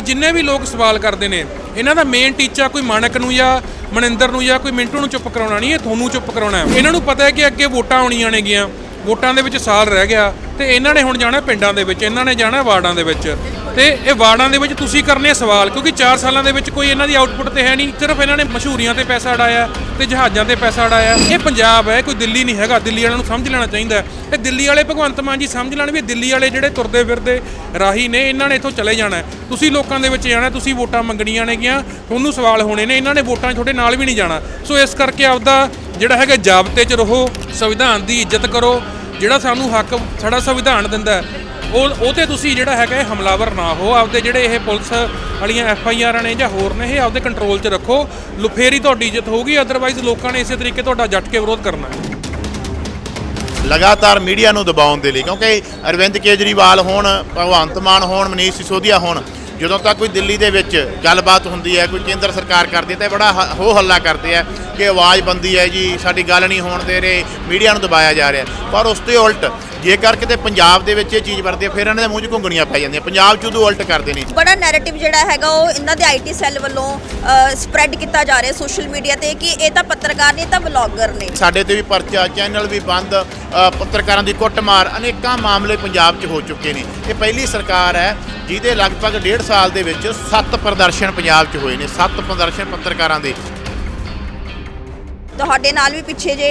ਜਿੰਨੇ ਵੀ ਲੋਕ ਸਵਾਲ ਕਰਦੇ ਨੇ, ਇਹਨਾਂ ਦਾ ਮੇਨ ਟੀਚਾ ਕੋਈ ਮਾਨਕ ਨੂੰ ਜਾਂ ਮਨਿੰਦਰ ਨੂੰ ਜਾਂ ਕੋਈ ਮਿੰਟੂ ਨੂੰ ਚੁੱਪ ਕਰਾਉਣਾ ਨਹੀਂ, ਇਹ ਤੁਹਾਨੂੰ ਚੁੱਪ ਕਰਾਉਣਾ ਹੈ। ਇਹਨਾਂ ਨੂੰ ਪਤਾ ਹੈ ਕਿ ਅੱਗੇ ਵੋਟਾਂ ਆਉਣੀਆਂ ਨੇਗੀਆਂ, ਵੋਟਾਂ ਦੇ ਵਿੱਚ ਸਾਲ ਰਹਿ ਗਿਆ ਤੇ ਇਹਨਾਂ ਨੇ ਹੁਣ ਜਾਣਾ ਪਿੰਡਾਂ ਦੇ ਵਿੱਚ, ਇਹਨਾਂ ਨੇ ਜਾਣਾ ਵਾਰਡਾਂ ਦੇ ਵਿੱਚ। ਤੇ ਇਹ ਵਾਰਡਾਂ ਦੇ ਵਿੱਚ ਤੁਸੀਂ ਕਰਨੇ ਸਵਾਲ, ਕਿਉਂਕਿ 4 ਸਾਲਾਂ ਦੇ ਵਿੱਚ ਕੋਈ ਇਹਨਾਂ ਦੀ ਆਊਟਪੁੱਟ ਤੇ ਹੈ ਨਹੀਂ, ਸਿਰਫ ਇਹਨਾਂ ਨੇ ਮਸ਼ਹੂਰੀਆਂ ਤੇ ਪੈਸਾ ਅੜਾਇਆ ਤੇ ਜਹਾਜ਼ਾਂ ਤੇ ਪੈਸਾ ਅੜਾਇਆ ਇਹ ਪੰਜਾਬ ਹੈ, ਕੋਈ ਦਿੱਲੀ ਨਹੀਂ ਹੈਗਾ, ਦਿੱਲੀ ਵਾਲਿਆਂ ਨੂੰ ਸਮਝ ਲੈਣਾ ਚਾਹੀਦਾ ਇਹ ਦਿੱਲੀ ਵਾਲੇ ਭਗਵੰਤ ਮਾਨ ਜੀ ਸਮਝ ਲੈਣ ਵੀ ਦਿੱਲੀ ਵਾਲੇ ਜਿਹੜੇ ਤੁਰਦੇ ਫਿਰਦੇ ਰਾਹੀ ਨੇ, ਇਹਨਾਂ ਨੇ ਇੱਥੋਂ ਚਲੇ ਜਾਣਾ ਤੁਸੀਂ ਲੋਕਾਂ ਦੇ ਵਿੱਚ ਜਾਣਾ ਤੁਸੀਂ ਵੋਟਾਂ ਮੰਗਣੀਆਂ ਨੇਗੀਆਂ ਤੁਹਾਨੂੰ ਸਵਾਲ ਹੋਣੇ ਨੇ, ਇਹਨਾਂ ਨੇ ਵੋਟਾਂ ਤੁਹਾਡੇ ਨਾਲ ਵੀ ਨਹੀਂ ਜਾਣਾ। ਸੋ ਇਸ ਕਰਕੇ ਆਪਦਾ ਜਿਹੜਾ ਹੈਗਾ ਜਾਬਤੇ 'ਚ ਰਹੋ, ਸੰਵਿਧਾਨ ਦੀ ਇੱਜ਼ਤ ਕਰੋ, ਜਿਹੜਾ ਸਾਨੂੰ ਹੱਕ, ਸਾਡਾ ਸੰਵਿਧਾਨ ਦਿੰਦਾ ਉਹ ਉਹ ਤੇ ਤੁਸੀਂ ਜਿਹੜਾ ਹੈਗਾ ਇਹ ਹਮਲਾਵਰ ਨਾ ਹੋ, ਆਪਦੇ ਜਿਹੜੇ ਇਹ ਪੁਲਿਸ ਵਾਲੀਆਂ ਐਫ ਆਈ ਆਰਾਂ ਨੇ ਜਾਂ ਹੋਰ ਨੇ, ਇਹ ਆਪਦੇ ਕੰਟਰੋਲ 'ਚ ਰੱਖੋ। ਲੁਫੇਰੀ ਤੁਹਾਡੀ ਇੱਜ਼ਤ ਹੋਊਗੀ ਅਦਰਵਾਈਜ਼ ਲੋਕਾਂ ਨੇ ਇਸੇ ਤਰੀਕੇ ਤੁਹਾਡਾ ਜੱਟ ਕੇ ਵਿਰੋਧ ਕਰਨਾ ਹੈ। ਲਗਾਤਾਰ ਮੀਡੀਆ ਨੂੰ ਦਬਾਉਣ ਦੇ ਲਈ, ਕਿਉਂਕਿ ਅਰਵਿੰਦ ਕੇਜਰੀਵਾਲ ਹੋਣ, ਭਗਵੰਤ ਮਾਨ ਹੋਣ, ਮਨੀਸ਼ ਸਿਸੋਦੀਆ ਹੋਣ, ਜਦੋਂ ਤੱਕ ਕੋਈ ਦਿੱਲੀ ਦੇ ਵਿੱਚ ਗੱਲਬਾਤ ਹੁੰਦੀ ਹੈ, ਕੋਈ ਕੇਂਦਰ ਸਰਕਾਰ ਕਰਦੀ ਹੈ, ਤਾਂ ਬੜਾ ਹ- ਹੋ ਹੱਲਾ ਕਰਦੇ ਆ ਕਿ ਆਵਾਜ਼ ਬੰਦੀ ਹੈ ਜੀ, ਸਾਡੀ ਗੱਲ ਨਹੀਂ ਹੋਣ ਦੇ ਰਹੇ, ਮੀਡੀਆ ਨੂੰ ਦਬਾਇਆ ਜਾ ਰਿਹਾ। ਪਰ ਉਸ ਤੇ ਉਲਟ ਜੇਕਰ ਕਿਤੇ ਪੰਜਾਬ ਦੇ ਵਿੱਚ ਇਹ ਚੀਜ਼ ਵਰਦੀ ਹੈ ਫਿਰ ਇਹਨਾਂ ਦੇ ਮੂੰਹ 'ਚ ਘੁੰਗਣੀਆਂ ਪੈ ਜਾਂਦੀਆਂ। ਪੰਜਾਬ 'ਚ ਉਦੋਂ ਉਲਟ ਕਰਦੇ ਨੇ। ਬੜਾ ਨੈਰੇਟਿਵ ਜਿਹੜਾ ਹੈਗਾ ਉਹ ਇਹਨਾਂ ਦੇ ਆਈਟੀ ਸੈੱਲ ਵੱਲੋਂ ਸਪਰੈਡ ਕੀਤਾ ਜਾ ਰਿਹਾ ਸੋਸ਼ਲ ਮੀਡੀਆ ਤੇ ਕਿ ਇਹ ਤਾਂ ਪੱਤਰਕਾਰ ਨਹੀਂ ਇਹ ਤਾਂ ਬਲੌਗਰ ਨੇ। ਸਾਡੇ ਤੇ ਵੀ ਪਰਚਾ ਚੈਨਲ ਵੀ ਬੰਦ ਪੱਤਰਕਾਰਾਂ ਦੀ ਕੁੱਟਮਾਰ ਅਨੇਕਾਂ ਮਾਮਲੇ ਪੰਜਾਬ 'ਚ ਹੋ ਚੁੱਕੇ ਨੇ। ਇਹ ਪਹਿਲੀ ਸਰਕਾਰ ਹੈ ਜਿਹਦੇ ਲਗਭਗ ਡੇਢ ਸਾਲ ਦੇ ਵਿੱਚ ਸੱਤ ਪ੍ਰਦਰਸ਼ਨ ਪੰਜਾਬ 'ਚ ਹੋਏ ਨੇ ਸੱਤ ਪ੍ਰਦਰਸ਼ਨ ਪੱਤਰਕਾਰਾਂ ਦੇ। ਤੁਹਾਡੇ ਨਾਲ ਵੀ ਪਿੱਛੇ ਜੇ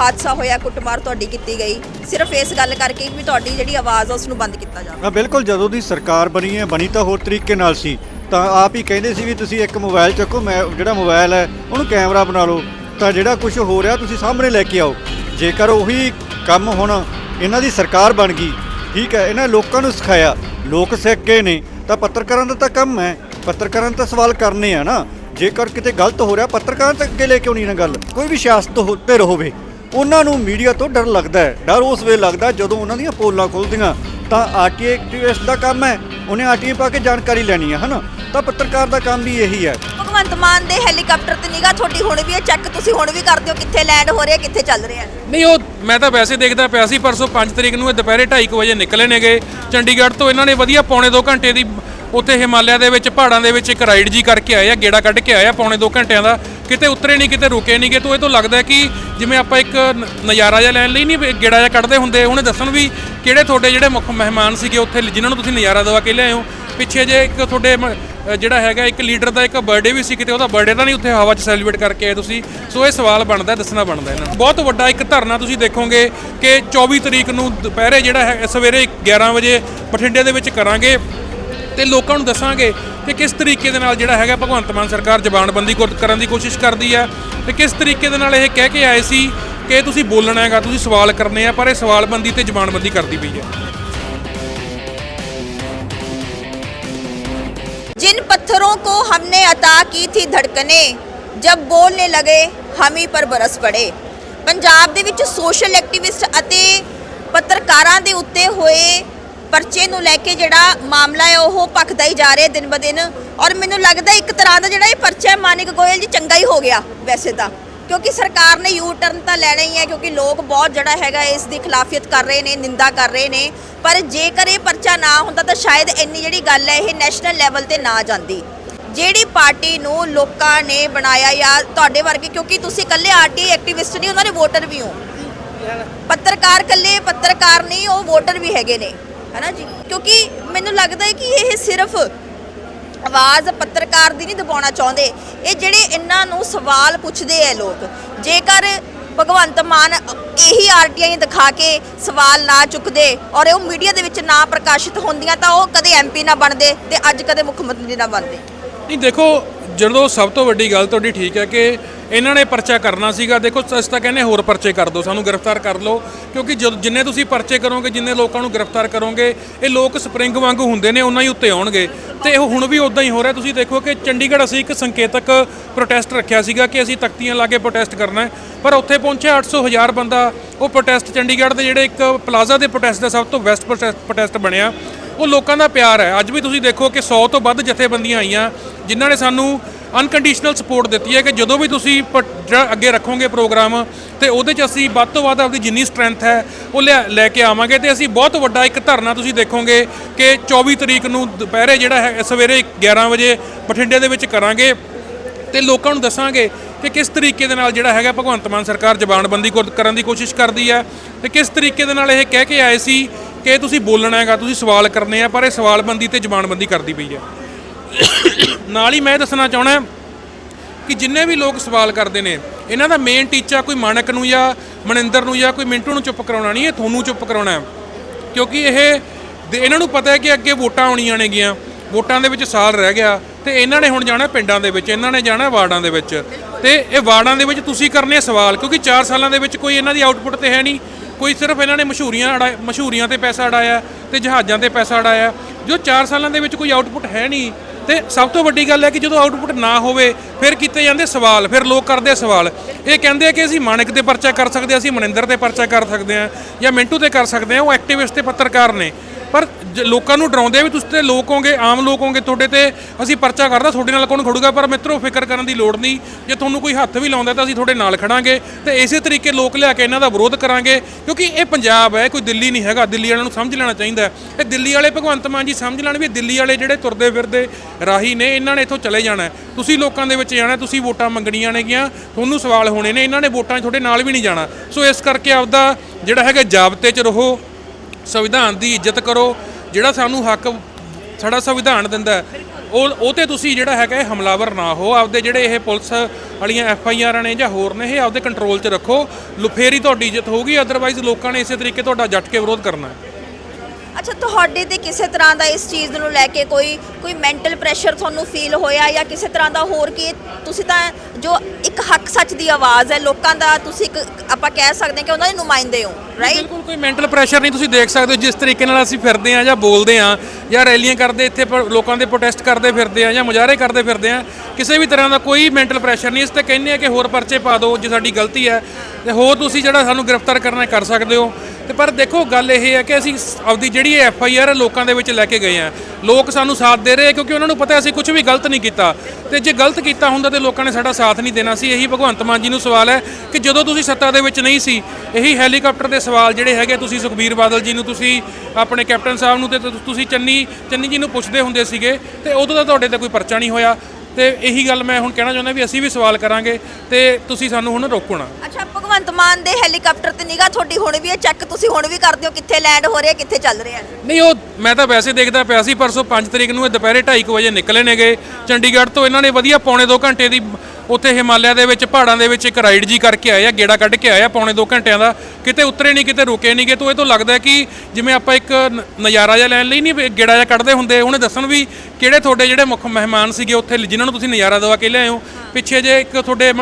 ਹਾਦਸਾ ਹੋਇਆ, ਕੁੱਟਮਾਰ ਤੁਹਾਡੀ ਕੀਤੀ ਗਈ। ਸਿਰਫ ਇਸ ਗੱਲ ਕਰਕੇ ਵੀ ਤੁਹਾਡੀ ਜਿਹੜੀ ਆਵਾਜ਼ ਆ ਉਸ ਨੂੰ ਬੰਦ ਕੀਤਾ ਜਾਵੇ ਹਾਂ, ਬਿਲਕੁਲ, ਜਦੋਂ ਦੀ ਸਰਕਾਰ ਬਣੀ ਹੈ, ਬਣੀ ਤਾਂ ਹੋਰ ਤਰੀਕੇ ਨਾਲ ਸੀ। ਤਾਂ ਆਪ ਹੀ ਕਹਿੰਦੇ ਸੀ ਵੀ ਤੁਸੀਂ ਇੱਕ ਮੋਬਾਈਲ ਚੱਕੋ, ਮੈਂ ਜਿਹੜਾ ਮੋਬਾਈਲ ਹੈ, ਉਹਨੂੰ ਕੈਮਰਾ ਬਣਾ ਲਓ। ਤਾਂ ਜਿਹੜਾ ਕੁਝ ਹੋ ਰਿਹਾ, ਤੁਸੀਂ ਸਾਹਮਣੇ ਲੈ ਕੇ ਆਓ। ਜੇਕਰ ਉਹੀ ਕੰਮ ਹੁਣ ਇਹਨਾਂ ਦੀ ਸਰਕਾਰ ਬਣ ਗਈ, ਠੀਕ ਹੈ, ਇਹਨਾਂ ਲੋਕਾਂ ਨੂੰ ਸਿਖਾਇਆ, ਲੋਕ ਸਿੱਖ ਗਏ ਨੇ, ਤਾਂ ਪੱਤਰਕਾਰਾਂ ਦਾ ਤਾਂ ਕੰਮ ਹੈ। ਪੱਤਰਕਾਰਾਂ ਨੂੰ ਤਾਂ ਸਵਾਲ ਕਰਨੇ ਆ ਨਾ। ਜੇਕਰ ਕਿਤੇ ਗਲਤ ਹੋ ਰਿਹਾ, ਪੱਤਰਕਾਰਾਂ ਤੱਕ ਅੱਗੇ ਲੈ ਕੇ ਆਉਣੀ ਨਾ ਗੱਲ। ਕੋਈ ਵੀ ਸਿਆਸਤ ਹੋ- ਧਿਰ ਹੋਵੇ ਉਹਨਾਂ ਨੂੰ ਮੀਡੀਆ ਤੋਂ ਡਰ ਲੱਗਦਾ ਹੈ। ਡਰ ਉਸ ਵੇਲੇ ਲੱਗਦਾ ਜਦੋਂ ਉਹਨਾਂ ਦੀਆਂ ਪੋਲਾਂ ਖੁੱਲਦੀਆਂ ਤਾਂ ਆਰਟੀਏ ਐਕਟਿਵਿਸਟ ਦਾ ਕੰਮ ਹੈ। ਉਹਨੇ ਆਰਟੀਏ ਪਾ ਕੇ ਜਾਣਕਾਰੀ ਲੈਣੀ ਹੈ ਹਨਾ? ਤਾਂ ਪੱਤਰਕਾਰ ਦਾ ਕੰਮ ਵੀ ਇਹੀ ਹੈ। ਭਗਵੰਤ ਮਾਨ ਦੇ ਹੈਲੀਕਾਪਟਰ ਤੇ ਨਿਗਾਹ ਤੁਹਾਡੀ ਹੁਣ ਵੀ ਹੈ? ਚੈੱਕ ਤੁਸੀਂ ਹੁਣ ਵੀ ਕਰਦੇ ਹੋ? ਕਿੱਥੇ ਲੈਂਡ ਹੋ ਰਿਹਾ ਕਿੱਥੇ ਚੱਲ ਰਿਹਾ ਨਹੀਂ ਉਹ ਮੈਂ ਤਾਂ ਵੈਸੇ ਦੇਖਦਾ ਪਿਆ ਸੀ ਪਰਸੋਂ 5 ਤਰੀਕ ਨੂੰ ਇਹ ਦੁਪਹਿਰੇ 2:30 ਵਜੇ ਨਿਕਲੇ ਨੇਗੇ। ਚੰਡੀਗੜ੍ਹ ਤੋਂ ਇਹਨਾਂ ਨੇ ਵਧੀਆ ਪੌਣੇ 2 ਘੰਟੇ ਦੀ ਉੱਥੇ ਹਿਮਾਲਿਆ ਦੇ ਵਿੱਚ, ਪਹਾੜਾਂ ਦੇ ਵਿੱਚ ਇੱਕ ਰਾਈਡ ਜੀ ਕਰਕੇ ਆਏ ਆ, ਗੇੜਾ ਕੱਢ ਕੇ ਆਏ ਆ ਪੌਣੇ 2 ਘੰਟਿਆਂ ਦਾ। ਕਿਤੇ ਉਤਰੇ ਨਹੀਂ ਕਿਤੇ ਰੁਕੇ ਨਹੀਂ ਗੇ ਤੋਂ ਇਹ ਤੋਂ ਲੱਗਦਾ ਕਿ ਜਿਵੇਂ ਆਪਾਂ ਇੱਕ ਨਜ਼ਾਰਾ ਜਿਹਾ ਲੈਣ ਲਈ ਨਹੀਂ ਗੇੜਾ ਜਿਹਾ ਕੱਢਦੇ ਹੁੰਦੇ, ਉਹਨੇ ਦੱਸਣ ਵੀ ਕਿਹੜੇ ਤੁਹਾਡੇ ਜਿਹੜੇ ਮੁੱਖ ਮਹਿਮਾਨ ਸੀਗੇ ਉੱਥੇ ਜਿਨ੍ਹਾਂ ਨੂੰ ਤੁਸੀਂ ਨਜ਼ਾਰਾ ਦਵਾ ਕੇ ਲਿਆਏ ਹੋ। ਪਿੱਛੇ ਜੇ ਇੱਕ ਤੁਹਾਡੇ ਮ- ਜਿਹੜਾ ਹੈਗਾ, ਇੱਕ ਲੀਡਰ ਦਾ ਇੱਕ ਬਰਥਡੇ ਵੀ ਸੀ ਕਿਤੇ, ਉਹਦਾ ਬਰਥਡੇ ਤਾਂ ਨਹੀਂ ਉੱਥੇ ਹਵਾ 'ਚ ਸੈਲੀਬ੍ਰੇਟ ਕਰਕੇ ਆਏ ਤੁਸੀਂ। ਸੋ ਇਹ ਸਵਾਲ ਬਣਦਾ, ਦੱਸਣਾ ਬਣਦਾ ਇਹਨਾਂ ਬਹੁਤ ਵੱਡਾ ਇੱਕ ਧਰਨਾ ਤੁਸੀਂ ਦੇਖੋਗੇ ਕਿ 24 ਤਰੀਕ ਨੂੰ ਦੁਪਹਿਰੇ ਜਿਹੜਾ ਹੈ, ਸਵੇਰੇ 11 ਵਜੇ ਬਠਿੰਡੇ ਦੇ ਵਿੱਚ ਕਰਾਂਗੇ। ਤੇ ਲੋਕਾਂ ਨੂੰ ਦੱਸਾਂਗੇ ਕਿ ਕਿਸ ਤਰੀਕੇ ਦੇ ਨਾਲ ਜਿਹੜਾ ਹੈਗਾ ਭਗਵੰਤ ਮਾਨ ਸਰਕਾਰ ਜ਼ਬਾਨਬੰਦੀ ਕੋ- ਕਰਨ ਦੀ ਕੋਸ਼ਿਸ਼ ਕਰਦੀ ਹੈ ਤੇ ਕਿਸ ਤਰੀਕੇ ਦੇ ਨਾਲ ਇਹ ਕਹਿ ਕੇ ਆਏ ਸੀ ਕਿ ਤੁਸੀਂ ਬੋਲਣਾ ਹੈਗਾ ਤੁਸੀਂ ਸਵਾਲ ਕਰਨੇ ਆ ਪਰ ਇਹ ਸਵਾਲਬੰਦੀ ਤੇ ਜ਼ਬਾਨਬੰਦੀ ਕਰਦੀ ਪਈ ਹੈ जिन पत्थरों को हमने अता की थी धड़कने जब बोलने लगे हम ही पर बरस पड़े ਪੰਜਾਬ ਦੇ ਵਿੱਚ ਸੋਸ਼ਲ ਐਕਟਿਵਿਸਟ ਅਤੇ ਪੱਤਰਕਾਰਾਂ ਦੇ ਉੱਤੇ ਹੋਏ ਪਰਚੇ ਨੂੰ ਲੈ ਕੇ ਜਿਹੜਾ ਮਾਮਲਾ ਹੈ, ਉਹ ਭਖਦਾ ਹੀ ਜਾ ਰਿਹਾ ਦਿਨ ਬ ਦਿਨ। ਔਰ ਮੈਨੂੰ ਲੱਗਦਾ ਇੱਕ ਤਰ੍ਹਾਂ ਦਾ ਜਿਹੜਾ ਇਹ ਪਰਚਾ ਮਾਨਿਕ ਗੋਇਲ ਜੀ ਚੰਗਾ ਹੀ ਹੋ ਗਿਆ ਵੈਸੇ ਤਾਂ। ਕਿਉਂਕਿ ਸਰਕਾਰ ਨੇ ਯੂ ਟਰਨ ਤਾਂ ਲੈਣਾ ਹੀ ਹੈ, ਕਿਉਂਕਿ ਲੋਕ ਬਹੁਤ ਜਿਹੜਾ ਹੈਗਾ ਇਸ ਦੀ ਖਿਲਾਫੀਅਤ ਕਰ ਰਹੇ ਨੇ, ਨਿੰਦਾ ਕਰ ਰਹੇ ਨੇ। ਪਰ ਜੇਕਰ ਇਹ ਪਰਚਾ ਨਾ ਹੁੰਦਾ, ਤਾਂ ਸ਼ਾਇਦ ਇੰਨੀ ਜਿਹੜੀ ਗੱਲ ਹੈ, ਇਹ ਨੈਸ਼ਨਲ ਲੈਵਲ ਤੇ ਨਾ ਜਾਂਦੀ। ਜਿਹੜੀ ਪਾਰਟੀ ਨੂੰ ਲੋਕਾਂ ਨੇ ਬਣਾਇਆ, ਜਾਂ ਤੁਹਾਡੇ ਵਰਗੇ, ਕਿਉਂਕਿ ਤੁਸੀਂ ਇਕੱਲੇ ਆਰਟੀ ਐਕਟਿਵਿਸਟ ਨਹੀਂ, ਉਹਨਾਂ ਦੇ ਵੋਟਰ ਵੀ ਹੋ। ਪੱਤਰਕਾਰ ਇਕੱਲੇ ਪੱਤਰਕਾਰ ਨਹੀਂ, ਉਹ ਵੋਟਰ ਵੀ ਹੈਗੇ ਨੇ। ਹੈਨਾ ਜੀ? ਕਿਉਂਕਿ ਮੈਨੂੰ ਲੱਗਦਾ ਹੈ ਕਿ ਇਹ ਸਿਰਫ ਆਵਾਜ਼ ਪੱਤਰਕਾਰ ਦੀ ਨਹੀਂ ਦਬਾਉਣਾ ਚਾਹੁੰਦੇ। ਇਹ ਜਿਹੜੇ ਇਹਨਾਂ ਨੂੰ ਸਵਾਲ ਪੁੱਛਦੇ ਐ ਲੋਕ, ਜੇਕਰ ਭਗਵੰਤ ਮਾਨ ਇਹੀ ਆਰਟੀਆਈ ਦਿਖਾ ਕੇ ਸਵਾਲ ਨਾ ਚੁੱਕਦੇ ਔਰ ਉਹ ਮੀਡੀਆ ਦੇ ਵਿੱਚ ਨਾ ਪ੍ਰਕਾਸ਼ਿਤ ਹੁੰਦੀਆਂ ਤਾਂ ਉਹ ਕਦੇ ਐਮਪੀ ਨਾ ਬਣਦੇ ਤੇ ਅੱਜ ਕਦੇ ਮੁੱਖ ਮੰਤਰੀ ਨਾ ਬਣਦੇ। ਨਹੀਂ, ਦੇਖੋ, ਜਦੋਂ ਸਭ ਤੋਂ ਵੱਡੀ ਗੱਲ ਤੁਹਾਡੀ ਠੀਕ ਹੈ ਕਿ ਇਹਨਾਂ ਨੇ ਪਰਚਾ ਕਰਨਾ ਸੀਗਾ। ਦੇਖੋ, ਅਸੀਂ ਤਾਂ ਕਹਿੰਦੇ ਹੋਰ ਪਰਚੇ ਕਰ ਦਿਓ, ਸਾਨੂੰ ਗ੍ਰਿਫਤਾਰ ਕਰ ਲਓ। ਕਿਉਂਕਿ ਜਦ ਜਿੰਨੇ ਤੁਸੀਂ ਪਰਚੇ ਕਰੋਗੇ, ਜਿੰਨੇ ਲੋਕਾਂ ਨੂੰ ਗ੍ਰਿਫਤਾਰ ਕਰੋਗੇ, ਇਹ ਲੋਕ ਸਪਰਿੰਗ ਵਾਂਗ ਹੁੰਦੇ ਨੇ, ਉਹਨਾਂ ਹੀ ਉੱਤੇ ਆਉਣਗੇ। ਤੇ ਇਹ ਹੁਣ ਵੀ ਉਦਾਂ ਹੀ ਹੋ ਰਿਹਾ। ਤੁਸੀਂ ਦੇਖੋ ਕਿ ਚੰਡੀਗੜ੍ਹ ਅਸੀਂ ਇੱਕ ਸੰਕੇਤਕ ਪ੍ਰੋਟੈਸਟ ਰੱਖਿਆ ਸੀਗਾ ਕਿ ਅਸੀਂ ਤਖਤੀਆਂ ਲਾ ਕੇ ਪ੍ਰੋਟੈਸਟ ਕਰਨਾ ਪਰ ਉੱਥੇ ਪਹੁੰਚਿਆ 800 ਹਜ਼ਾਰ ਬੰਦਾ। ਉਹ ਪ੍ਰੋਟੈਸਟ ਚੰਡੀਗੜ੍ਹ ਦੇ ਜਿਹੜੇ ਇੱਕ ਪਲਾਜ਼ਾ ਦੇ ਪ੍ਰੋਟੈਸਟ ਦਾ ਸਭ ਤੋਂ ਬੈਸਟ ਪ੍ਰੋਟੈਸਟ ਬਣਿਆ। ਉਹ ਲੋਕਾਂ ਦਾ ਪਿਆਰ ਹੈ। ਅੱਜ ਵੀ ਤੁਸੀਂ ਦੇਖੋ ਕਿ 100 ਤੋਂ ਵੱਧ ਜਥੇਬੰਦੀਆਂ ਆਈਆਂ, ਜਿਨ੍ਹਾਂ ਨੇ ਸਾਨੂੰ ਅਨਕੰਡੀਸ਼ਨਲ ਸਪੋਰਟ ਦਿੱਤੀ ਹੈ ਕਿ ਜਦੋਂ ਵੀ ਤੁਸੀਂ ਪ- ਜਿਹੜਾ ਅੱਗੇ ਰੱਖੋਗੇ ਪ੍ਰੋਗਰਾਮ ਤੇ ਉਹਦੇ 'ਚ ਅਸੀਂ ਵੱਧ ਤੋਂ ਵੱਧ ਆਪਦੀ ਜਿੰਨੀ ਸਟਰੈਂਥ ਹੈ ਉਹ ਲਿਆ- ਲੈ ਕੇ ਆਵਾਂਗੇ ਤੇ ਅਸੀਂ ਬਹੁਤ ਵੱਡਾ ਇੱਕ ਧਰਨਾ ਤੁਸੀਂ ਦੇਖੋਗੇ ਕਿ 24 ਤਰੀਕ ਨੂੰ ਦੁਪਹਿਰੇ ਜਿਹੜਾ ਹੈ ਸਵੇਰੇ 11 ਵਜੇ ਬਠਿੰਡੇ ਦੇ ਵਿੱਚ ਕਰਾਂਗੇ ਤੇ ਲੋਕਾਂ ਨੂੰ ਦੱਸਾਂਗੇ ਕਿ ਕਿਸ ਤਰੀਕੇ ਦੇ ਨਾਲ ਜਿਹੜਾ ਹੈਗਾ ਭਗਵੰਤ ਮਾਨ ਸਰਕਾਰ ਜ਼ਬਾਨਬੰਦੀ ਕੋ- ਕਰਨ ਦੀ ਕੋਸ਼ਿਸ਼ ਕਰਦੀ ਹੈ ਤੇ ਕਿਸ ਤਰੀਕੇ ਦੇ ਨਾਲ ਇਹ ਕਹਿ ਕੇ ਆਏ ਸੀ ਕਿ ਤੁਸੀਂ ਬੋਲਣਾ ਹੈਗਾ, ਤੁਸੀਂ ਸਵਾਲ ਕਰਨੇ ਆ, ਪਰ ਇਹ ਸਵਾਲਬੰਦੀ ਤੇ ਜ਼ਬਾਨਬੰਦੀ ਕਰਦੀ ਪਈ ਹੈ। ਨਾਲ ਹੀ ਮੈਂ ਦੱਸਣਾ ਚਾਹਣਾ ਕਿ ਜਿੰਨੇ ਵੀ ਲੋਕ ਸਵਾਲ ਕਰਦੇ ਨੇ, ਇਹਨਾਂ ਦਾ ਮੇਨ ਟੀਚਾ ਕੋਈ ਮਾਨਕ ਨੂੰ ਜਾਂ ਮਨਿੰਦਰ ਨੂੰ ਜਾਂ ਕੋਈ ਮਿੰਟੂ ਨੂੰ ਚੁੱਪ ਕਰਾਉਣਾ ਨਹੀਂ, ਇਹ ਤੁਹਾਨੂੰ ਚੁੱਪ ਕਰਾਉਣਾ ਕਿਉਂਕਿ ਇਹ ਇਹਨਾਂ ਨੂੰ ਪਤਾ ਹੈ ਕਿ ਅੱਗੇ ਵੋਟਾਂ ਆਉਣੀਆਂ ਨੇਗੀਆਂ, ਵੋਟਾਂ ਦੇ ਵਿੱਚ ਸਾਲ ਰਹਿ ਗਿਆ ਤੇ ਇਹਨਾਂ ਨੇ ਹੁਣ ਜਾਣਾ ਪਿੰਡਾਂ ਦੇ ਵਿੱਚ, ਇਹਨਾਂ ਨੇ ਜਾਣਾ ਵਾਰਡਾਂ ਦੇ ਵਿੱਚ। ਤੇ ਇਹ ਵਾਰਡਾਂ ਦੇ ਵਿੱਚ ਤੁਸੀਂ ਕਰਨੇ ਸਵਾਲ, ਕਿਉਂਕਿ 4 ਸਾਲਾਂ ਦੇ ਵਿੱਚ ਕੋਈ ਇਹਨਾਂ ਦੀ ਆਊਟਪੁੱਟ ਤੇ ਹੈ ਨਹੀਂ। ਕੋਈ ਸਿਰਫ ਇਹਨਾਂ ਨੇ ਮਸ਼ਹੂਰੀਆਂ ਅੜਾ, ਮਸ਼ਹੂਰੀਆਂ ਤੇ ਪੈਸਾ ਅੜਾਇਆ ਤੇ ਜਹਾਜ਼ਾਂ ਤੇ ਪੈਸਾ ਅੜਾਇਆ। ਜੋ 4 ਸਾਲਾਂ ਦੇ ਵਿੱਚ ਕੋਈ ਆਊਟਪੁੱਟ ਹੈ ਨਹੀਂ ਤੇ ਸਭ ਤੋਂ ਵੱਡੀ ਗੱਲ ਹੈ ਕਿ ਜਦੋਂ ਆਊਟਪੁੱਟ ਨਾ ਹੋਵੇ, ਫਿਰ ਕੀਤੇ ਜਾਂਦੇ ਸਵਾਲ, ਫਿਰ ਲੋਕ ਕਰਦੇ ਸਵਾਲ। ਇਹ ਕਹਿੰਦੇ ਆ ਕਿ ਅਸੀਂ ਮਾਨਕ ਤੇ ਪਰਚਾ ਕਰ ਸਕਦੇ ਹਾਂ ਅਸੀਂ ਮਨਿੰਦਰ ਤੇ ਪਰਚਾ ਕਰ ਸਕਦੇ ਹਾਂ ਜਾਂ ਮਿੰਟੂ ਤੇ ਕਰ ਸਕਦੇ ਹਾਂ ਉਹ ਐਕਟਿਵਿਸਟ ਤੇ ਪੱਤਰਕਾਰ ਨੇ। ਪਰ ਜ- ਲੋਕਾਂ ਨੂੰ ਡਰਾਉਂਦੇ ਵੀ ਤੁਸੀਂ ਤੇ ਲੋਕ ਹੋਗੇ ਆਮ ਲੋਕ ਹੋਗੇ ਤੁਹਾਡੇ ਤੇ ਅਸੀਂ ਪਰਚਾ ਕਰਦਾ, ਤੁਹਾਡੇ ਨਾਲ ਕੌਣ ਖੜੂਗਾ, ਪਰ ਮਿੱਤਰੋ, ਫਿਕਰ ਕਰਨ ਦੀ ਲੋੜ ਨਹੀਂ। ਜੇ ਤੁਹਾਨੂੰ ਕੋਈ ਹੱਥ ਵੀ ਲਾਉਂਦਾ ਤਾਂ ਅਸੀਂ ਤੁਹਾਡੇ ਨਾਲ ਖੜਾਂਗੇ। ਤੇ ਇਸੇ ਤਰੀਕੇ ਲੋਕ ਲਿਆ ਕੇ ਇਹਨਾਂ ਦਾ ਵਿਰੋਧ ਕਰਾਂਗੇ, ਕਿਉਂਕਿ ਇਹ ਪੰਜਾਬ ਹੈ, ਕੋਈ ਦਿੱਲੀ ਨਹੀਂ ਹੈਗਾ। ਦਿੱਲੀ ਵਾਲਿਆਂ ਨੂੰ ਸਮਝ ਲੈਣਾ ਚਾਹੀਦਾ ਇਹ ਦਿੱਲੀ ਵਾਲੇ ਭਗਵੰਤ ਮਾਨ ਜੀ ਸਮਝ ਲੈਣ ਵੀ ਦਿੱਲੀ ਵਾਲੇ ਜਿਹੜੇ ਤੁਰਦੇ ਫਿਰਦੇ ਰਾਹੀ ਨੇ ਇਹਨਾਂ ਨੇ ਇੱਥੋਂ ਚਲੇ ਜਾਣਾ ਤੁਸੀਂ ਲੋਕਾਂ ਦੇ ਵਿੱਚ ਜਾਣਾ ਤੁਸੀਂ ਵੋਟਾਂ ਮੰਗਣੀਆਂ ਨੇਗੀਆਂ, ਤੁਹਾਨੂੰ ਸਵਾਲ ਹੋਣੇ ਨੇ, ਇਹਨਾਂ ਨੇ ਵੋਟਾਂ 'ਚ ਤੁਹਾਡੇ ਨਾਲ ਵੀ ਨਹੀਂ ਜਾਣਾ। ਸੋ ਇਸ ਕਰਕੇ ਆਪਦਾ ਜਿਹੜਾ ਹੈਗਾ ਜਾਬਤੇ 'ਚ ਰਹੋ, ਸੰਵਿਧਾਨ ਦੀ ਇੱਜ਼ਤ ਕਰੋ, ਜਿਹੜਾ ਸਾਨੂੰ ਹੱਕ, ਸਾਡਾ ਸੰਵਿਧਾਨ ਦਿੰਦਾ ਉਹ ਉਹ ਤੇ ਤੁਸੀਂ ਜਿਹੜਾ ਹੈਗਾ ਇਹ ਹਮਲਾਵਰ ਨਾ ਹੋ। ਆਪਦੇ ਜਿਹੜੇ ਇਹ ਪੁਲਿਸ ਵਾਲੀਆਂ ਐਫ ਆਈ ਆਰਾਂ ਨੇ ਜਾਂ ਹੋਰ ਨੇ, ਇਹ ਆਪਦੇ ਕੰਟਰੋਲ 'ਚ ਰੱਖੋ। ਲੁਫੇਰੀ ਤੁਹਾਡੀ ਇੱਜ਼ਤ ਹੋਊਗੀ ਅਦਰਵਾਈਜ਼ ਲੋਕਾਂ ਨੇ ਇਸੇ ਤਰੀਕੇ ਤੁਹਾਡਾ ਜੱਟ ਕੇ ਵਿਰੋਧ ਕਰਨਾ ਹੈ। ਅੱਛਾ, ਤੁਹਾਡੇ ਤੇ ਕਿਸੇ ਤਰ੍ਹਾਂ ਦਾ ਇਸ ਚੀਜ਼ ਨੂੰ ਲੈ ਕੇ ਕੋਈ ਕੋਈ ਮੈਂਟਲ ਪ੍ਰੈਸ਼ਰ ਤੁਹਾਨੂੰ ਫੀਲ ਹੋਇਆ ਜਾਂ ਕਿਸੇ ਤਰ੍ਹਾਂ ਦਾ ਹੋਰ ਕੀ? ਤੁਸੀਂ ਤਾਂ ਜੋ ਇੱਕ ਹੱਕ ਸੱਚ ਦੀ ਆਵਾਜ਼ ਹੈ, ਲੋਕਾਂ ਦਾ ਤੁਸੀਂ ਇੱਕ, ਆਪਾਂ ਕਹਿ ਸਕਦੇ ਹਾਂ ਕਿ ਉਹਨਾਂ ਦੇ ਨੁਮਾਇੰਦੇ ਹੋ। ਰਾਈਟ ਬਿਲਕੁਲ ਕੋਈ ਮੈਂਟਲ ਪ੍ਰੈਸ਼ਰ ਨਹੀਂ ਤੁਸੀਂ ਦੇਖ ਸਕਦੇ ਹੋ ਜਿਸ ਤਰੀਕੇ ਨਾਲ ਅਸੀਂ ਫਿਰਦੇ ਆ ਜਾਂ ਬੋਲਦੇ ਆ ਜਾਂ ਰੈਲੀਆਂ ਕਰਦੇ ਇੱਥੇ ਪ- ਲੋਕਾਂ ਦੇ ਪ੍ਰੋਟੈਸਟ ਕਰਦੇ ਫਿਰਦੇ ਆ ਜਾਂ ਮੁਜ਼ਾਹਰੇ ਕਰਦੇ ਫਿਰਦੇ ਆ ਕਿਸੇ ਵੀ ਤਰ੍ਹਾਂ ਦਾ ਕੋਈ ਮੈਂਟਲ ਪ੍ਰੈਸ਼ਰ ਨਹੀਂ। ਇਸ ਤੇ ਕਹਿੰਦੇ ਆ ਕਿ ਹੋਰ ਪਰਚੇ ਪਾ ਦਿਓ ਜੇ ਸਾਡੀ ਗਲਤੀ ਹੈ ਤੇ ਹੋਰ ਤੁਸੀਂ ਜਿਹੜਾ ਸਾਨੂੰ ਗ੍ਰਿਫਤਾਰ ਕਰਨਾ ਕਰ ਸਕਦੇ ਹੋ। ਤੇ ਪਰ ਦੇਖੋ ਗੱਲ ਇਹ ਹੈ ਕਿ ਅਸੀਂ ਸ- ਆਪਦੀ ਜਿਹੜੀ ਐਫ ਆਈ ਆਰ ਲੋਕਾਂ ਦੇ ਵਿੱਚ ਲੈ ਕੇ ਗਏ ਆ ਲੋਕ ਸਾਨੂੰ ਸਾਥ ਦੇ ਰਹੇ ਆ ਕਿਉਂਕਿ ਉਹਨਾਂ ਨੂੰ ਪਤਾ ਅਸੀਂ ਕੁਝ ਵੀ ਗਲਤ ਨਹੀਂ ਕੀਤਾ। ਤੇ ਜੇ ਗਲਤ ਕੀਤਾ ਹੁੰਦਾ ਤੇ ਲੋਕਾਂ ਨੇ ਸਾਡਾ ਸਾਥ ਨਹੀਂ ਦੇਣਾ। ਸੀ ਇਹੀ ਭਗਵੰਤ ਮਾਨ ਜੀ ਨੂੰ ਸਵਾਲ ਹੈ ਕਿ ਜਦੋਂ ਤੁਸੀਂ ਸੱਤਾ ਦੇ ਵਿੱਚ ਨਹੀਂ ਸੀ, ਇਹੀ ਹੈਲੀਕਾਪਟਰ ਦੇ ਸਵਾਲ ਜਿਹੜੇ ਹੈਗੇ ਤੁਸੀਂ ਸੁਖਬੀਰ ਬਾਦਲ ਜੀ ਨੂੰ ਤੁਸੀਂ ਆਪਣੇ ਕੈਪਟਨ ਸਾਹਿਬ ਨੂੰ ਤੇ ਤੁ- ਤੁਸੀਂ ਚੰਨੀ ਚੰਨੀ ਜੀ ਨੂੰ ਪੁੱਛਦੇ ਹੁੰਦੇ ਸੀਗੇ ਤੇ ਉਦੋਂ ਤਾਂ ਤੁਹਾਡੇ ਤੇ ਕੋਈ ਪਰਚਾ ਨਹੀਂ ਹੋਇਆ। ਤੇ ਇਹੀ ਗੱਲ ਮੈਂ ਹੁਣ ਕਹਿਣਾ ਚਾਹੁੰਦਾ ਵੀ ਅਸੀਂ ਵੀ ਸਵਾਲ ਕਰਾਂਗੇ ਤੇ ਤੁਸੀਂ ਸਾਨੂੰ ਹੁਣ ਰੋਕੋ ਨਾ। ਅੱਛਾ ਭਗਵੰਤ ਮਾਨ ਦੇ ਹੈਲੀਕਾਪਟਰ ਤੇ ਨਿਗਾਹ ਤੁਹਾਡੀ ਹੁਣ ਵੀ ਹੈ? ਚੈੱਕ ਤੁਸੀਂ ਹੁਣ ਵੀ ਕਰਦੇ ਹੋ? ਕਿੱਥੇ ਲੈਂਡ ਹੋ ਰਿਹਾ ਕਿੱਥੇ ਚੱਲ ਰਿਹਾ? ਨਹੀਂ ਉਹ ਮੈਂ ਤਾਂ ਵੈਸੇ ਦੇਖਦਾ ਪਿਆ ਸੀ ਪਰਸੋਂ 5 ਤਰੀਕ ਨੂੰ ਇਹ ਦੁਪਹਿਰੇ 2:30 ਵਜੇ ਨਿਕਲੇ ਨੇਗੇ। ਚੰਡੀਗੜ੍ਹ ਤੋਂ ਇਹਨਾਂ ਨੇ ਵਧੀਆ ਪੌਣੇ 2 ਘੰਟੇ ਦੀ ਉੱਥੇ ਹਿਮਾਲਿਆ ਦੇ ਵਿੱਚ ਪਹਾੜਾਂ ਦੇ ਵਿੱਚ ਇੱਕ ਰਾਈਡ ਜੀ ਕਰਕੇ ਆਏ ਆ ਗੇੜਾ ਕੱਢ ਕੇ ਆਏ ਆ ਪੌਣੇ 2 ਘੰਟਿਆਂ ਦਾ। ਕਿਤੇ ਉਤਰੇ ਨਹੀਂ ਕਿਤੇ ਰੁਕੇ ਨਹੀਂਗੇ ਤੋਂ ਇਹ ਤੋਂ ਲੱਗਦਾ ਕਿ ਜਿਵੇਂ ਆਪਾਂ ਇੱਕ ਨਜ਼ਾਰਾ ਜਿਹਾ ਲੈਣ ਲਈ ਨਹੀਂ ਗੇੜਾ ਜਿਹਾ ਕੱਢਦੇ ਹੁੰਦੇ ਉਹਨੇ ਦੱਸਣ ਵੀ ਕਿਹੜੇ ਤੁਹਾਡੇ ਜਿਹੜੇ ਮੁੱਖ ਮਹਿਮਾਨ ਸੀਗੇ ਉੱਥੇ ਜਿਨ੍ਹਾਂ ਨੂੰ ਤੁਸੀਂ ਨਜ਼ਾਰਾ ਦਵਾ ਕੇ ਲਿਆਏ ਹੋ। ਪਿੱਛੇ ਜੇ ਇੱਕ ਤੁਹਾਡੇ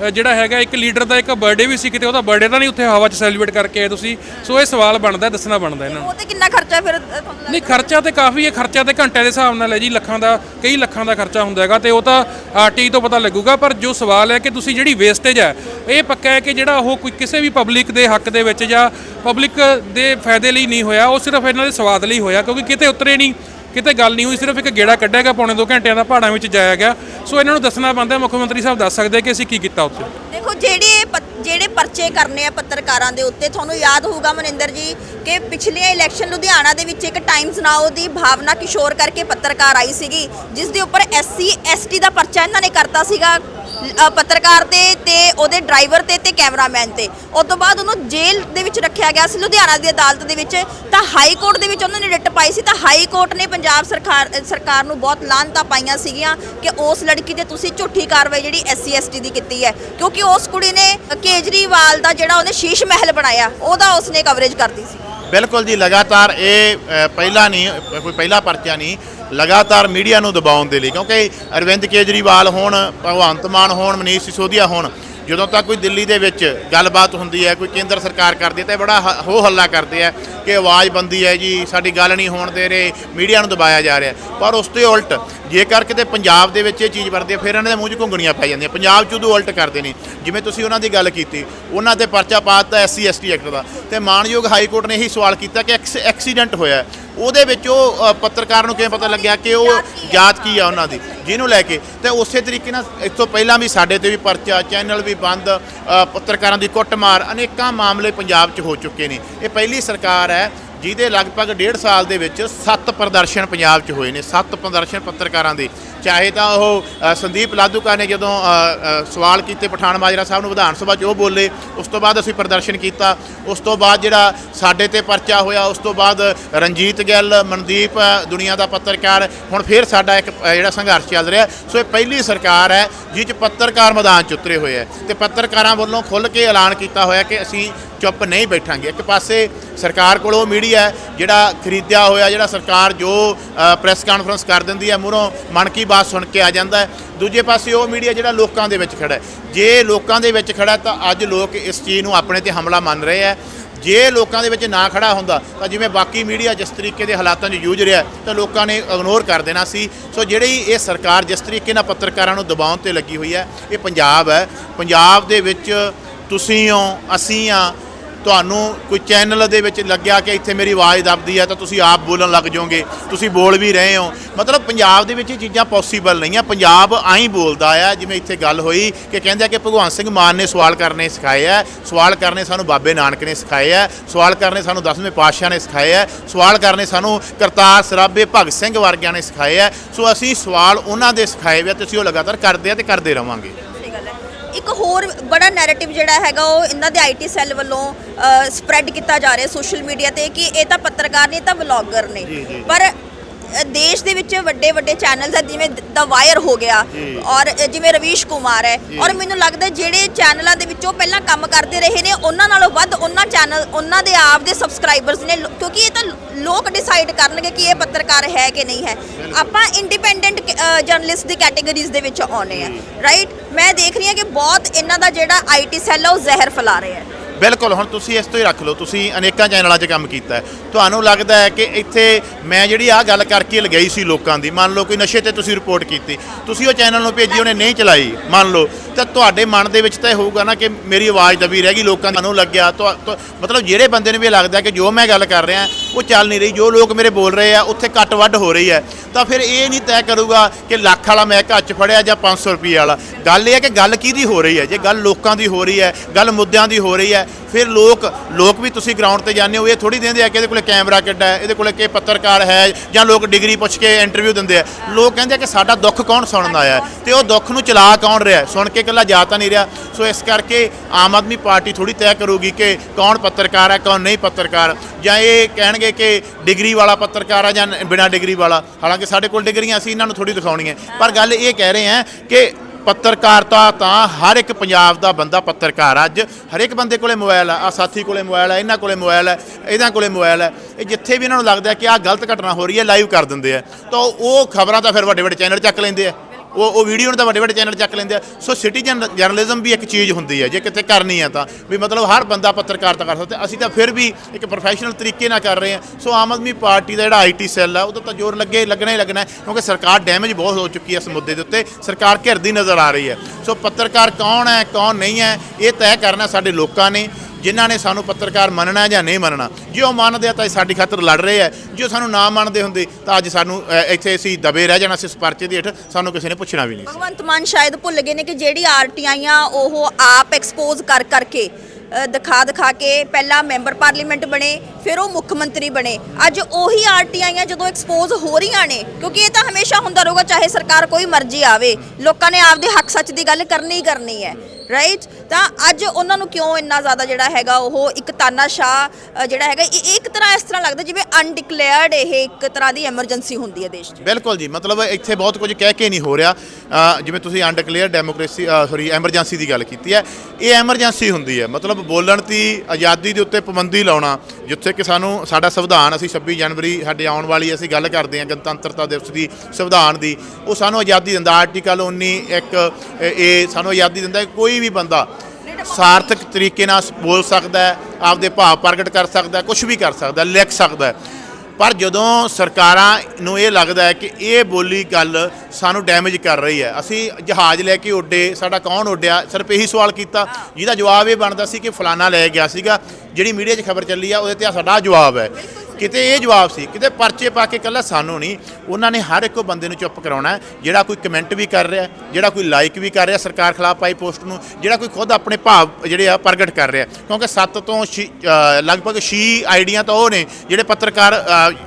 ਅ, ਜਿਹੜਾ ਹੈਗਾ ਇੱਕ ਲੀਡਰ ਦਾ ਇੱਕ ਬਰਥਡੇ ਵੀ ਸੀ ਕਿਤੇ ਉਹਦਾ ਬਰਥਡੇ ਤਾਂ ਨਹੀਂ ਉੱਥੇ ਹਵਾ 'ਚ ਸੈਲੀਬ੍ਰੇਟ ਕਰਕੇ ਆਏ ਤੁਸੀਂ। ਸੋ ਇਹ ਸਵਾਲ ਬਣਦਾ ਦੱਸਣਾ ਬਣਦਾ ਇਹਨਾਂ ਨੂੰ। ਉਹ ਤੇ ਕਿੰਨਾ ਖਰਚਾ ਫਿਰ ਅ, ਤੁਹਾਨੂੰ ਲੱਗਦਾ? ਨਹੀਂ ਖਰਚਾ ਤੇ ਕਾਫੀ ਹੈ ਖਰਚਾ ਤੇ ਘੰਟੇ ਦੇ ਹਿਸਾਬ ਨਾਲ ਹੈ ਜੀ ਲੱਖਾਂ ਦਾ ਕਈ ਲੱਖਾਂ ਦਾ ਖਰਚਾ ਹੁੰਦਾ ਹੈਗਾ ਤੇ ਉਹ ਤਾਂ ਆਰਟੀ ਤੋਂ ਪਤਾ ਲੱਗੂਗਾ ਪਰ ਜੋ ਸਵਾਲ ਹੈ ਕਿ ਤੁਸੀਂ ਜਿਹੜੀ ਵੇਸਟੇਜ ਹੈ ਇਹ ਪੱਕਾ ਹੈ ਕਿ ਜਿਹੜਾ ਉਹ ਕੋਈ ਕਿਸੇ ਵੀ ਪਬਲਿਕ ਦੇ ਹੱਕ ਦੇ ਵਿੱਚ ਜਾਂ ਪਬਲਿਕ ਦੇ ਫਾਇਦੇ ਲਈ ਨਹੀਂ ਹੋਇਆ ਉਹ ਸਿਰਫ ਇਹਨਾਂ ਦੇ ਸਵਾਦ ਲਈ ਹੋਇਆ ਕਿਉਂਕਿ ਕਿਤੇ ਉਤਰੇ ਨਹੀਂ। ਕਿਤੇ ਗੱਲ ਨਹੀਂ ਹੋਈ, ਸਿਰਫ ਇੱਕ ਗੇੜਾ ਕੱਢਿਆ ਗਿਆ, ਪੌਣੇ 2 ਘੰਟਿਆਂ ਦਾ ਪਹਾੜਾਂ ਵਿੱਚ ਜਾਇਆ ਗਿਆ। ਸੋ ਇਹਨਾਂ ਨੂੰ ਦੱਸਣਾ ਪੈਂਦਾ, ਮੁੱਖ ਮੰਤਰੀ ਸਾਹਿਬ ਦੱਸ ਸਕਦੇ ਕਿ ਅਸੀਂ ਕੀ ਕੀਤਾ ਉੱਥੇ? ਦੇਖੋ, ਜਿਹੜੇ ਜਿਹੜੇ ਪਰਚੇ ਕਰਨੇ ਆ ਪੱਤਰਕਾਰਾਂ ਦੇ ਉੱਤੇ, ਤੁਹਾਨੂੰ ਯਾਦ ਹੋਊਗਾ ਮਨਿੰਦਰ ਜੀ, ਕਿ ਪਿਛਲੀਆਂ ਇਲੈਕਸ਼ਨ ਲੁਧਿਆਣਾ ਦੇ ਵਿੱਚ ਇੱਕ ਟਾਈਮਸ ਨਾਓ ਦੀ ਭਾਵਨਾ ਕਿਸ਼ੋਰ ਕਰਕੇ ਪੱਤਰਕਾਰ ਆਈ ਸੀਗੀ ਜਿਸ ਦੇ ਉੱਪਰ ਐਸਸੀ ਐਸਟੀ ਦਾ ਪਰਚਾ ਇਹਨਾਂ ਨੇ ਕਰਤਾ ਸੀਗਾ। ਅ, ਪੱਤਰਕਾਰ ਤੇ ਤੇ ਉਹਦੇ ਡਰਾਈਵਰ ਤੇ ਤੇ ਕੈਮਰਾਮੈਨ ਤੇ। ਉਸ ਤੋਂ ਬਾਅਦ ਉਹਨੂੰ ਜੇਲ੍ਹ ਦੇ ਵਿੱਚ ਰੱਖਿਆ ਗਿਆ ਸੀ ਲੁਧਿਆਣਾ ਦੀ ਅਦਾਲਤ ਦੇ ਵਿੱਚ। ਤਾਂ ਹਾਈ ਕੋਰਟ ਦੇ ਵਿੱਚ ਉਹਨਾਂ ਨੇ ਰਿਟ ਪਾਈ ਸੀ। ਤਾਂ ਹਾਈ ਕੋਰਟ ਨੇ ਪੰਜਾਬ ਸਰਕਾਰ ਅ, ਸਰਕਾਰ ਨੂੰ ਬਹੁਤ ਲਾਹਨਤਾਂ ਪਾਈਆਂ ਸੀਗੀਆਂ ਕਿ ਉਸ ਲੜਕੀ ਤੇ ਤੁਸੀਂ ਝੂਠੀ ਕਾਰਵਾਈ ਜਿਹੜੀ ਐਸਸੀ ਐਸਟੀ ਦੀ ਕੀਤੀ ਹੈ। ਕਿਉਂਕਿ ਉਸ ਕੁੜੀ ਨੇ ਕੇਜਰੀਵਾਲ ਦਾ ਜਿਹੜਾ ਉਹਨੇ ਸ਼ੀਸ਼ ਮਹਿਲ ਬਣਾਇਆ ਉਹਦਾ ਉਸਨੇ ਕਵਰੇਜ ਕਰਦੀ ਸੀ। ਬਿਲਕੁਲ ਜੀ ਲਗਾਤਾਰ ਇਹ ਅ, ਪਹਿਲਾ ਨਹੀਂ ਅ, ਕੋਈ ਪਹਿਲਾ ਪਰਚਾ ਨਹੀਂ। ਲਗਾਤਾਰ ਮੀਡੀਆ ਨੂੰ ਦਬਾਉਣ ਦੇ ਲਈ, ਕਿਉਂਕਿ ਅਰਵਿੰਦ ਕੇਜਰੀਵਾਲ ਹੋਣ, ਭਗਵੰਤ ਮਾਨ ਹੋਣ, ਮਨੀਸ਼ ਸਿਸੋਦੀਆ ਹੋਣ, ਜਦੋਂ ਤੱਕ ਕੋਈ ਦਿੱਲੀ ਦੇ ਵਿੱਚ ਗੱਲਬਾਤ ਹੁੰਦੀ ਹੈ, ਕੋਈ ਕੇਂਦਰ ਸਰਕਾਰ ਕਰਦੀ ਹੈ, ਤਾਂ ਬੜਾ ਹ- ਹੋ ਹੱਲਾ ਕਰਦੇ ਆ ਕਿ ਆਵਾਜ਼ ਬੰਦੀ ਹੈ ਜੀ, ਸਾਡੀ ਗੱਲ ਨਹੀਂ ਹੋਣ ਦੇ ਰਹੇ, ਮੀਡੀਆ ਨੂੰ ਦਬਾਇਆ ਜਾ ਰਿਹਾ। ਪਰ ਉਸ ਤੇ ਉਲਟ, ਜੇਕਰ ਕਿਤੇ ਪੰਜਾਬ ਦੇ ਵਿੱਚ ਇਹ ਚੀਜ਼ ਵਰਦੀ ਹੈ ਫਿਰ ਇਹਨਾਂ ਦੇ ਮੂੰਹ 'ਚ ਘੁੰਗਣੀਆਂ ਪੈ ਜਾਂਦੀਆਂ। ਪੰਜਾਬ 'ਚ ਉਦੋਂ ਉਲਟ ਕਰਦੇ ਨੇ। ਜਿਵੇਂ ਤੁਸੀਂ ਉਹਨਾਂ ਦੀ ਗੱਲ ਕੀਤੀ, ਉਹਨਾਂ ਤੇ ਪਰਚਾ ਪਾ ਦਿੱਤਾ ਐਸਸੀ ਐਸਟੀ ਐਕਟ ਦਾ। ਤੇ ਮਾਨਯੋਗ ਹਾਈ ਕੋਰਟ ਨੇ ਇਹੀ ਸਵਾਲ ਕੀਤਾ ਕਿ ਐਕਸ, ਐਕਸੀਡੈਂਟ ਹੋਇਆ। ਉਹਦੇ ਵਿੱਚ ਉਹ ਅ, ਪੱਤਰਕਾਰ ਨੂੰ ਕਿਵੇਂ ਪਤਾ ਲੱਗਿਆ ਕਿ ਉਹ ਜਾਤ ਕੀ ਆ ਉਹਨਾਂ ਦੀ? ਜਿਹਨੂੰ ਲੈ ਕੇ। ਤੇ ਉਸੇ ਤਰੀਕੇ ਨਾਲ ਇਸ ਤੋਂ ਪਹਿਲਾਂ ਵੀ ਸਾਡੇ ਤੇ ਵੀ ਪਰਚਾ ਚੈਨਲ ਵੀ ਬੰਦ ਅ, ਪੱਤਰਕਾਰਾਂ ਦੀ ਕੁੱਟਮਾਰ ਅਨੇਕਾਂ ਮਾਮਲੇ ਪੰਜਾਬ 'ਚ ਹੋ ਚੁੱਕੇ ਨੇ। ਇਹ ਪਹਿਲੀ ਸਰਕਾਰ ਹੈ ਜਿਹਦੇ ਲਗਭਗ ਡੇਢ ਸਾਲ ਦੇ ਵਿੱਚ ਸੱਤ ਪ੍ਰਦਰਸ਼ਨ ਪੰਜਾਬ 'ਚ ਹੋਏ ਨੇ, ਸੱਤ ਪ੍ਰਦਰਸ਼ਨ ਪੱਤਰਕਾਰਾਂ ਦੇ। ਚਾਹੇ ਤਾਂ ਉਹ ਸੰਦੀਪ ਲਾਧੂਕਾ ਨੇ ਜਦੋਂ ਸਵਾਲ ਕੀਤੇ ਪਠਾਨ ਮਾਜਰਾ ਸਾਹਿਬ ਨੂੰ ਵਿਧਾਨ ਸਭਾ 'ਚ, ਉਹ ਬੋਲੇ, ਉਸ ਤੋਂ ਬਾਅਦ ਅਸੀਂ ਪ੍ਰਦਰਸ਼ਨ ਕੀਤਾ। ਉਸ ਤੋਂ ਬਾਅਦ ਜਿਹੜਾ ਸਾਡੇ ਤੇ ਪਰਚਾ ਹੋਇਆ, ਉਸ ਤੋਂ ਬਾਅਦ ਰਣਜੀਤ ਗਿੱਲ, ਮਨਦੀਪ ਦੁਨੀਆ ਦਾ ਪੱਤਰਕਾਰ, ਹੁਣ ਫਿਰ ਸਾਡਾ ਇੱਕ ਜਿਹੜਾ ਸੰਘਰਸ਼ ਚੱਲ ਰਿਹਾ। ਸੋ ਇਹ ਪਹਿਲੀ ਸਰਕਾਰ ਹੈ ਜਿਸ 'ਚ ਪੱਤਰਕਾਰ ਮੈਦਾਨ 'ਚ ਉਤਰੇ ਹੋਏ ਹੈ। ਤੇ ਪੱਤਰਕਾਰਾਂ ਵੱਲੋਂ ਖੁੱਲ੍ਹ ਕੇ ਐਲਾਨ ਕੀਤਾ ਹੋਇਆ ਕਿ ਅਸੀਂ ਚੁੱਪ ਨਹੀਂ ਬੈਠਾਂਗੇ। ਇੱਕ ਪਾਸੇ ਸਰਕਾਰ ਕੋਲ ਉਹ ਮੀਡੀਆ ਹੈ ਜਿਹੜਾ ਖਰੀਦਿਆ ਹੋਇਆ, ਜਿਹੜਾ ਸਰਕਾਰ ਜੋ ਪ੍ਰੈਸ ਕਾਨਫਰੰਸ ਕਰ ਦਿੰਦੀ ਹੈ, ਮੂਹਰੋਂ ਮਨ ਕੀ ਬਾਤ ਸੁਣ ਕੇ ਆ ਜਾਂਦਾ ਹੈ। ਦੂਜੇ ਪਾਸੇ ਉਹ ਮੀਡੀਆ ਜਿਹੜਾ ਲੋਕਾਂ ਦੇ ਵਿੱਚ ਖੜਾ ਹੈ। ਜੇ ਲੋਕਾਂ ਦੇ ਵਿੱਚ ਖੜਾ ਤਾਂ ਅੱਜ ਲੋਕ ਇਸ ਚੀਜ਼ ਨੂੰ ਆਪਣੇ ਤੇ ਹਮਲਾ ਮੰਨ ਰਹੇ ਹੈ। ਜੇ ਲੋਕਾਂ ਦੇ ਵਿੱਚ ਨਾ ਖੜਾ ਹੁੰਦਾ, ਤਾਂ ਜਿਵੇਂ ਬਾਕੀ ਮੀਡੀਆ ਜਿਸ ਤਰੀਕੇ ਦੇ ਹਾਲਾਤਾਂ 'ਚ ਜੂਝ ਰਿਹਾ ਤਾਂ ਲੋਕਾਂ ਨੇ ਇਗਨੋਰ ਕਰ ਦੇਣਾ ਸੀ। ਸੋ ਜਿਹੜੀ ਇਹ ਸਰਕਾਰ ਜਿਸ ਤਰੀਕੇ ਨਾਲ ਪੱਤਰਕਾਰਾਂ ਨੂੰ ਦਬਾਉਣ ਤੇ ਲੱਗੀ ਹੋਈ ਹੈ, ਇਹ ਪੰਜਾਬ ਹੈ। ਪੰਜਾਬ ਦੇ ਵਿੱਚ ਤੁਸੀਂ ਹੋ, ਅਸੀਂ ਆ ਤੁਹਾਨੂੰ ਕੋਈ ਚੈਨਲ ਦੇ ਵਿੱਚ ਲੱਗਿਆ ਕਿ ਇੱਥੇ ਮੇਰੀ ਆਵਾਜ਼ ਦਬਦੀ ਹੈ ਤਾਂ ਤੁਸੀਂ ਆਪ ਬੋਲਣ ਲੱਗ ਜਾਓਗੇ, ਤੁਸੀਂ ਬੋਲ ਵੀ ਰਹੇ ਹੋ। ਮਤਲਬ ਪੰਜਾਬ ਦੇ ਵਿੱਚ ਇਹ ਚੀਜ਼ਾਂ ਪੋਸੀਬਲ ਨਹੀਂ ਆ ਪੰਜਾਬ ਆਈ ਬੋਲਦਾ ਆ, ਜਿਵੇਂ ਇੱਥੇ ਗੱਲ ਹੋਈ ਕਿ ਕਹਿੰਦੇ ਆ ਕਿ ਭਗਵਾਨ ਸਿੰਘ ਮਾਨ ਨੇ ਸਵਾਲ ਕਰਨੇ ਸਿਖਾਏ ਆ, ਸਵਾਲ ਕਰਨੇ ਸਾਨੂੰ ਬਾਬੇ ਨਾਨਕ ਨੇ ਸਿਖਾਏ ਆ, ਸਵਾਲ ਕਰਨੇ ਸਾਨੂੰ ਦਸਵੇਂ ਪਾਤਸ਼ਾਹ ਨੇ ਸਿਖਾਏ ਆ, ਸਵਾਲ ਕਰਨੇ ਸਾਨੂੰ ਕਰਤਾਰ ਸਰਾਭੇ ਭਗਤ ਸਿੰਘ ਵਰਗਿਆਂ ਨੇ ਸਿਖਾਏ ਆ। ਸੋ ਅਸੀਂ ਸਵਾਲ ਉਹਨਾਂ ਦੇ ਸਿਖਾਏ ਵੇ ਤੇ ਅਸੀਂ ਉਹ ਲਗਾਤਾਰ ਕਰਦੇ ਆ ਤੇ ਕਰਦੇ ਰਵਾਂਗੇ। ਇੱਕ ਹੋਰ ਬੜਾ ਨੈਰੇਟਿਵ ਜਿਹੜਾ ਹੈਗਾ ਉਹ ਇਹਨਾਂ ਦੇ ਆਈਟੀ ਸੈੱਲ ਵੱਲੋਂ ਸਪਰੈਡ ਕੀਤਾ ਜਾ ਰਿਹਾ ਸੋਸ਼ਲ ਮੀਡੀਆ ਤੇ ਕਿ ਇਹ ਤਾਂ ਪੱਤਰਕਾਰ ਨੇ ਇਹ ਤਾਂ ਵਲੌਗਰ ਨੇ। ਪਰ ਦੇਸ਼ ਦੇ ਵਿੱਚ ਵੱਡੇ ਵੱਡੇ ਚੈਨਲਸ ਹੈ ਜਿਵੇਂ ਦਾ ਵਾਇਰ ਹੋ ਗਿਆ ਔਰ ਜਿਵੇਂ ਰਵੀਸ਼ ਕੁਮਾਰ ਹੈ ਔਰ ਮੈਨੂੰ ਲੱਗਦਾ ਜਿਹੜੇ ਚੈਨਲਾਂ ਦੇ ਵਿੱਚੋਂ ਪਹਿਲਾਂ ਕੰਮ ਕਰਦੇ ਰਹੇ ਨੇ ਉਹਨਾਂ ਨਾਲੋਂ ਵੱਧ ਉਹਨਾਂ ਚੈਨਲ ਉਹਨਾਂ ਦੇ ਆਪ ਦੇ ਸਬਸਕ੍ਰਾਈਬਰਸ ਨੇ ਕਿਉਂਕਿ ਇਹ ਤਾਂ ਲੋਕ ਡਿਸਾਈਡ ਕਰਨਗੇ ਕਿ ਇਹ ਪੱਤਰਕਾਰ ਹੈ ਕਿ ਨਹੀਂ ਹੈ। ਆਪਾਂ ਇੰਡੀਪੈਂਡੈਂਟ ਜਰਨਲਿਸਟ ਦੀ ਕੈਟਾਗਰੀਜ਼ ਦੇ ਵਿੱਚ ਆਉਨੇ ਆ ਰਾਈਟ ਮੈਂ ਦੇਖ ਰਹੀ ਹਾਂ ਕਿ ਬਹੁਤ ਇਹਨਾਂ ਦਾ ਜਿਹੜਾ ਆਈਟੀ ਸੈੱਲ ਹੈ ਉਹ ਜ਼ਹਿਰ ਫੈਲਾ ਰਿਹਾ ਹੈ। ਬਿਲਕੁਲ, ਹੁਣ ਤੁਸੀਂ ਇਸ ਤੋਂ ਹੀ ਰੱਖ ਲਓ, ਤੁਸੀਂ ਅਨੇਕਾਂ ਚੈਨਲਾਂ 'ਚ ਕੰਮ ਕੀਤਾ ਹੈ। ਤੁਹਾਨੂੰ ਲੱਗਦਾ ਹੈ ਕਿ ਇੱਥੇ ਮੈਂ ਜਿਹੜੀ ਆਹ ਗੱਲ ਕਰਕੇ ਲਗਾਈ ਸੀ ਲੋਕਾਂ ਦੀ, ਮੰਨ ਲਓ ਕੋਈ ਨਸ਼ੇ ਤੇ ਤੁਸੀਂ ਰਿਪੋਰਟ ਕੀਤੀ, ਤੁਸੀਂ ਉਹ ਚੈਨਲ ਨੂੰ ਭੇਜੀ, ਉਹਨੇ ਨਹੀਂ ਚਲਾਈ, ਮੰਨ ਲਓ। ਤਾਂ ਤੁਹਾਡੇ ਮਨ ਦੇ ਵਿੱਚ ਤਾਂ ਇਹ ਹੋਊਗਾ ਨਾ ਕਿ ਮੇਰੀ ਆਵਾਜ਼ ਦਬੀ ਰਹਿ ਗਈ, ਲੋਕਾਂ ਨੂੰ ਲੱਗਿਆ ਤੁਹਾ- ਮਤਲਬ ਜਿਹੜੇ ਬੰਦੇ ਨੂੰ ਵੀ ਇਹ ਲੱਗਦਾ ਕਿ ਜੋ ਮੈਂ ਗੱਲ ਕਰ ਰਿਹਾ ਉਹ ਚੱਲ ਨਹੀਂ ਰਹੀ, ਜੋ ਲੋਕ ਮੇਰੇ ਬੋਲ ਰਹੇ ਆ, ਉੱਥੇ ਕੱਟ ਵੱਢ ਹੋ ਰਹੀ ਹੈ। ਤਾਂ ਫਿਰ ਇਹ ਨਹੀਂ ਤੈਅ ਕਰੂਗਾ ਕਿ ਲੱਖ ਵਾਲਾ ਮੈਂ ਘਰ 'ਚ ਫੜਿਆ ਜਾਂ 500 ਰੁਪਏ ਵਾਲਾ। ਗੱਲ ਇਹ ਹੈ ਕਿ ਗੱਲ ਕਿਹਦੀ ਹੋ ਰਹੀ ਹੈ? ਜੇ ਗੱਲ ਲੋਕਾਂ ਦੀ ਹੋ ਰਹੀ ਹੈ, ਗੱਲ ਮੁੱਦਿਆਂ ਦੀ ਹੋ ਰਹੀ ਹੈ, ਫਿਰ ਲੋਕ ਲੋਕ ਵੀ ਤੁਸੀਂ ਗਰਾਊਂਡ ਤੇ ਜਾਂਦੇ ਹੋ, ਇਹ ਥੋੜੀ ਦਿੰਦੇ ਆ ਕਿ ਇਹਦੇ ਕੋਲੇ ਕੈਮਰਾ ਕਿੱਡਾ ਹੈ, ਇਹਦੇ ਕੋਲੇ ਕਿ ਪੱਤਰਕਾਰ ਹੈ, ਜਾਂ ਲੋਕ ਡਿਗਰੀ ਪੁੱਛ ਕੇ ਇੰਟਰਵਿਊ ਦਿੰਦੇ ਆ। ਲੋਕ ਕਹਿੰਦੇ ਆ ਕਿ ਸਾਡਾ ਦੁੱਖ ਕੌਣ ਸੁਣਨ ਆਇਆ ਹੈ? ਤੇ ਉਹ ਦੁੱਖ ਨੂੰ ਚਲਾ ਕੌਣ ਰਿਹਾ ਸੁਣ ਕੇ ਇਕੱਲਾ ਜਾ ਤਾਂ ਨਹੀਂ ਰਿਹਾ। ਸੋ ਇਸ ਕਰਕੇ ਆਮ ਆਦਮੀ ਪਾਰਟੀ ਥੋੜੀ ਤੈਅ ਕਰੂਗੀ ਕਿ ਕੌਣ ਪੱਤਰਕਾਰ ਹੈ, ਕੌਣ ਨਹੀਂ ਪੱਤਰਕਾਰ। ਜਾਂ ਇਹ ਕਹਿਣ ਕਹਿਣਗੇ ਕਿ ਡਿਗਰੀ ਵਾਲਾ ਪੱਤਰਕਾਰ ਆ ਜਾਂ ਬਿਨਾਂ ਡਿਗਰੀ ਵਾਲਾ। ਹਾਲਾਂਕਿ ਸਾਡੇ ਕੋਲ ਡਿਗਰੀਆਂ ਅਸੀਂ ਇਹਨਾਂ ਨੂੰ ਥੋੜੀ ਦਿਖਾਉਣੀਆਂ। ਪਰ ਗੱਲ ਇਹ ਕਹਿ ਰਹੇ ਹਾਂ ਕਿ ਪੱਤਰਕਾਰਤਾ ਤਾਂ ਹਰ ਇੱਕ ਪੰਜਾਬ ਦਾ ਬੰਦਾ ਪੱਤਰਕਾਰ ਆ। ਅੱਜ ਹਰ ਇੱਕ ਬੰਦੇ ਕੋਲੇ ਮੋਬਾਈਲ ਆ ਆ ਸਾਥੀ ਕੋਲੇ ਮੋਬਾਈਲ ਆ, ਇਹਨਾਂ ਕੋਲੇ ਮੋਬਾਈਲ ਹੈ ਇਹਨਾਂ ਕੋਲੇ ਮੋਬਾਈਲ ਹੈ ਇਹ ਜਿੱਥੇ ਵੀ ਇਹਨਾਂ ਨੂੰ ਲੱਗਦਾ ਕਿ ਆਹ ਗਲਤ ਘਟਨਾ ਹੋ ਰਹੀ ਹੈ, ਲਾਈਵ ਕਰ ਦਿੰਦੇ ਆ। ਤਾਂ ਉਹ ਖਬਰਾਂ ਤਾਂ ਫਿਰ ਵੱਡੇ ਵੱਡੇ ਚੈਨਲ ਚੱਕ ਲੈਂਦੇ ਆ। ਉਹ ਉਹ ਵੀਡੀਓ ਨੂੰ ਤਾਂ ਵੱਡੇ ਵੱਡੇ ਚੈਨਲ ਚੱਕ ਲੈਂਦੇ ਆ। ਸੋ ਸਿਟੀਜ਼ਨ ਜਰਨਲਿਜ਼ਮ ਵੀ ਇੱਕ ਚੀਜ਼ ਹੁੰਦੀ ਹੈ, ਜੇ ਕਿਤੇ ਕਰਨੀ ਹੈ ਤਾਂ। ਵੀ ਮਤਲਬ ਹਰ ਬੰਦਾ ਪੱਤਰਕਾਰਤਾ ਕਰ ਸਕਦਾ। ਅਸੀਂ ਤਾਂ ਫਿਰ ਵੀ ਇੱਕ ਪ੍ਰੋਫੈਸ਼ਨਲ ਤਰੀਕੇ ਨਾਲ ਕਰ ਰਹੇ ਹਾਂ ਸੋ ਆਮ ਆਦਮੀ ਪਾਰਟੀ ਦਾ ਜਿਹੜਾ ਆਈਟੀ ਸੈੱਲ ਆ, ਉਹਦਾ ਤਾਂ ਜ਼ੋਰ ਲੱਗੇ, ਲੱਗਣਾ ਹੀ ਲੱਗਣਾ ਕਿਉਂਕਿ ਸਰਕਾਰ ਡੈਮੇਜ ਬਹੁਤ ਹੋ ਚੁੱਕੀ ਹੈ ਇਸ ਮੁੱਦੇ ਦੇ ਉੱਤੇ। ਸਰਕਾਰ ਘਿਰਦੀ ਨਜ਼ਰ ਆ ਰਹੀ ਹੈ। ਸੋ ਪੱਤਰਕਾਰ ਕੌਣ ਹੈ, ਕੌਣ ਨਹੀਂ ਹੈ, ਇਹ ਤੈਅ ਕਰਨਾ ਸਾਡੇ ਲੋਕਾਂ ਨੇ। ਜਿਨ੍ਹਾਂ ਨੇ ਸਾਨੂੰ ਪੱਤਰਕਾਰ ਮੰਨਣਾ ਜਾਂ ਨਹੀਂ ਮੰਨਣਾ, ਜੇ ਉਹ ਮੰਨਦੇ ਆ ਤਾਂ ਇਹ ਸਾਡੀ ਖਾਤਰ ਲੜ ਰਹੇ ਆ। ਜੇ ਸਾਨੂੰ ਨਾ ਮੰਨਦੇ ਹੁੰਦੇ ਤਾਂ ਅੱਜ ਸਾਨੂੰ ਇੱਥੇ ਅਸੀਂ ਦਬੇ ਰਹਿ ਜਾਣਾ ਸੀ ਇਸ ਪਰਚੇ ਦੇ ਹੇਠ, ਸਾਨੂੰ ਕਿਸੇ ਨੇ ਪੁੱਛਣਾ ਵੀ ਨਹੀਂ ਭਗਵੰਤ ਮਾਨ ਸ਼ਾਇਦ ਭੁੱਲ ਗਏ ਨੇ ਕਿ ਜਿਹੜੀ ਆਰਟੀਆਈਆਂ ਉਹ ਆਪ ਐਕਸਪੋਜ਼ ਕਰ ਕਰਕੇ ਦਿਖਾ ਦਿਖਾ ਕੇ ਪਹਿਲਾਂ ਮੈਂਬਰ ਪਾਰਲੀਮੈਂਟ ਬਣੇ, ਫਿਰ ਉਹ ਮੁੱਖ ਮੰਤਰੀ ਬਣੇ। ਅੱਜ ਉਹੀ ਆਰਟੀਆਈਆਂ ਜਦੋਂ ਐਕਸਪੋਜ਼ ਹੋ ਰਹੀਆਂ ਨੇ, ਕਿਉਂਕਿ ਇਹ ਤਾਂ ਹਮੇਸ਼ਾ ਹੁੰਦਾ ਰਹੂਗਾ, ਚਾਹੇ ਸਰਕਾਰ ਕੋਈ ਮਰਜ਼ੀ ਆਵੇ। ਲੋਕਾਂ ਨੇ ਆਪਦੇ ਹੱਕ ਸੱਚ ਦੀ ਗੱਲ ਕਰਨੀ ਹੀ ਕਰਨੀ ਹੈ ਰਾਈਟ ਤਾਂ ਅੱਜ ਉਹਨਾਂ ਨੂੰ ਕਿਉਂ ਇੰਨਾ ਜ਼ਿਆਦਾ ਜਿਹੜਾ ਹੈਗਾ ਉਹ ਇੱਕ ਤਾਨਾਸ਼ਾਹ ਜਿਹੜਾ ਹੈਗਾ, ਇਹ ਇੱਕ ਤਰ੍ਹਾਂ ਇਸ ਤਰ੍ਹਾਂ ਲੱਗਦਾ ਜਿਵੇਂ ਅਨਡਿਕਲੇਅਰਡ ਇਹ ਇੱਕ ਤਰ੍ਹਾਂ ਦੀ ਐਮਰਜੈਂਸੀ ਹੁੰਦੀ ਹੈ ਦੇਸ਼ 'ਚ। ਬਿਲਕੁਲ ਜੀ, ਮਤਲਬ ਇੱਥੇ ਬਹੁਤ ਕੁਝ ਕਹਿ ਕੇ ਨਹੀਂ ਹੋ ਰਿਹਾ। ਜਿਵੇਂ ਤੁਸੀਂ ਅਨਡਿਕਲੇਅਰ ਡੈਮੋਕ੍ਰੇਸੀ ਸੌਰੀ ਐਮਰਜੈਂਸੀ ਦੀ ਗੱਲ ਕੀਤੀ ਹੈ। ਇਹ ਐਮਰਜੈਂਸੀ ਹੁੰਦੀ ਹੈ। ਮਤਲਬ ਬੋਲਣ ਦੀ, ਆਜ਼ਾਦੀ ਦੇ ਉੱਤੇ ਪਾਬੰਦੀ ਲਾਉਣਾ, ਜਿੱਥੇ ਕਿ ਸਾਨੂੰ, ਸਾਡਾ ਸੰਵਿਧਾਨ, ਅਸੀਂ 26 ਜਨਵਰੀ ਸਾਡੇ ਆਉਣ ਵਾਲੀ, ਅਸੀਂ ਗੱਲ ਕਰਦੇ ਹਾਂ ਗਣਤੰਤਰਤਾ ਦਿਵਸ ਦੀ, ਸੰਵਿਧਾਨ ਦੀ, ਉਹ ਸਾਨੂੰ ਆਜ਼ਾਦੀ ਦਿੰਦਾ। ਆਰਟੀਕਲ 19 ਇੱਕ, ਇਹ- ਸਾਨੂੰ ਆਜ਼ਾਦੀ ਦਿੰਦਾ ਕੋਈ ਵੀ ਬੰਦਾ ਸਾਰਥਕ ਤਰੀਕੇ ਨਾਲ ਬੋਲ ਸਕਦਾ ਹੈ, ਆਪਦੇ ਭਾਵ ਪ੍ਰਗਟ ਕਰ ਸਕਦਾ ਹੈ ਕੁਝ ਵੀ ਕਰ ਸਕਦਾ ਲਿਖ ਸਕਦਾ ਪਰ ਜਦੋਂ ਸਰਕਾਰਾਂ ਨੂੰ ਇਹ ਲੱਗਦਾ ਹੈ ਕਿ ਇਹ ਬੋਲੀ ਗੱਲ ਸਾਨੂੰ ਡੈਮੇਜ ਕਰ ਰਹੀ ਹੈ, ਅਸੀਂ ਜਹਾਜ਼ ਲੈ ਕੇ ਉੱਡੇ, ਸਾਡਾ ਕੌਣ ਉੱਡਿਆ, ਸਿਰਫ ਇਹੀ ਸਵਾਲ ਕੀਤਾ, ਜਿਹਦਾ ਜਵਾਬ ਇਹ ਬਣਦਾ ਸੀ ਕਿ ਫਲਾਨਾ ਲੈ ਗਿਆ ਸੀਗਾ, ਜਿਹੜੀ ਮੀਡੀਆ 'ਚ ਖਬਰ ਚੱਲੀ ਆ, ਉਹਦੇ ਤੇ ਆਹ ਸਾਡਾ ਜਵਾਬ ਹੈ। ਕਿਤੇ ਇਹ ਜਵਾਬ ਸੀ, ਕਿਤੇ ਪਰਚੇ ਪਾ ਕੇ ਕੱਲਾ ਸਾਨੂੰ ਨਹੀਂ, ਉਹਨਾਂ ਨੇ ਹਰ ਇੱਕ ਬੰਦੇ ਨੂੰ ਚੁੱਪ ਕਰਾਉਣਾ ਜਿਹੜਾ ਕੋਈ ਕਮੈਂਟ ਵੀ ਕਰ ਰਿਹਾ ਜਿਹੜਾ ਕੋਈ ਲਾਈਕ ਵੀ ਕਰ ਰਿਹਾ ਸਰਕਾਰ ਖਿਲਾਫ ਪਾਈ ਪੋਸਟ ਨੂੰ, ਜਿਹੜਾ ਕੋਈ ਖੁਦ ਆਪਣੇ ਭਾਵ ਜਿਹੜੇ ਆ ਪ੍ਰਗਟ ਕਰ ਰਿਹਾ ਕਿਉਂਕਿ 7 ਤੋਂ ਛੇ- ਲਗਭਗ 6 ਆਈਡੀਆਂ ਤਾਂ ਉਹ ਨੇ, ਜਿਹੜੇ ਪੱਤਰਕਾਰ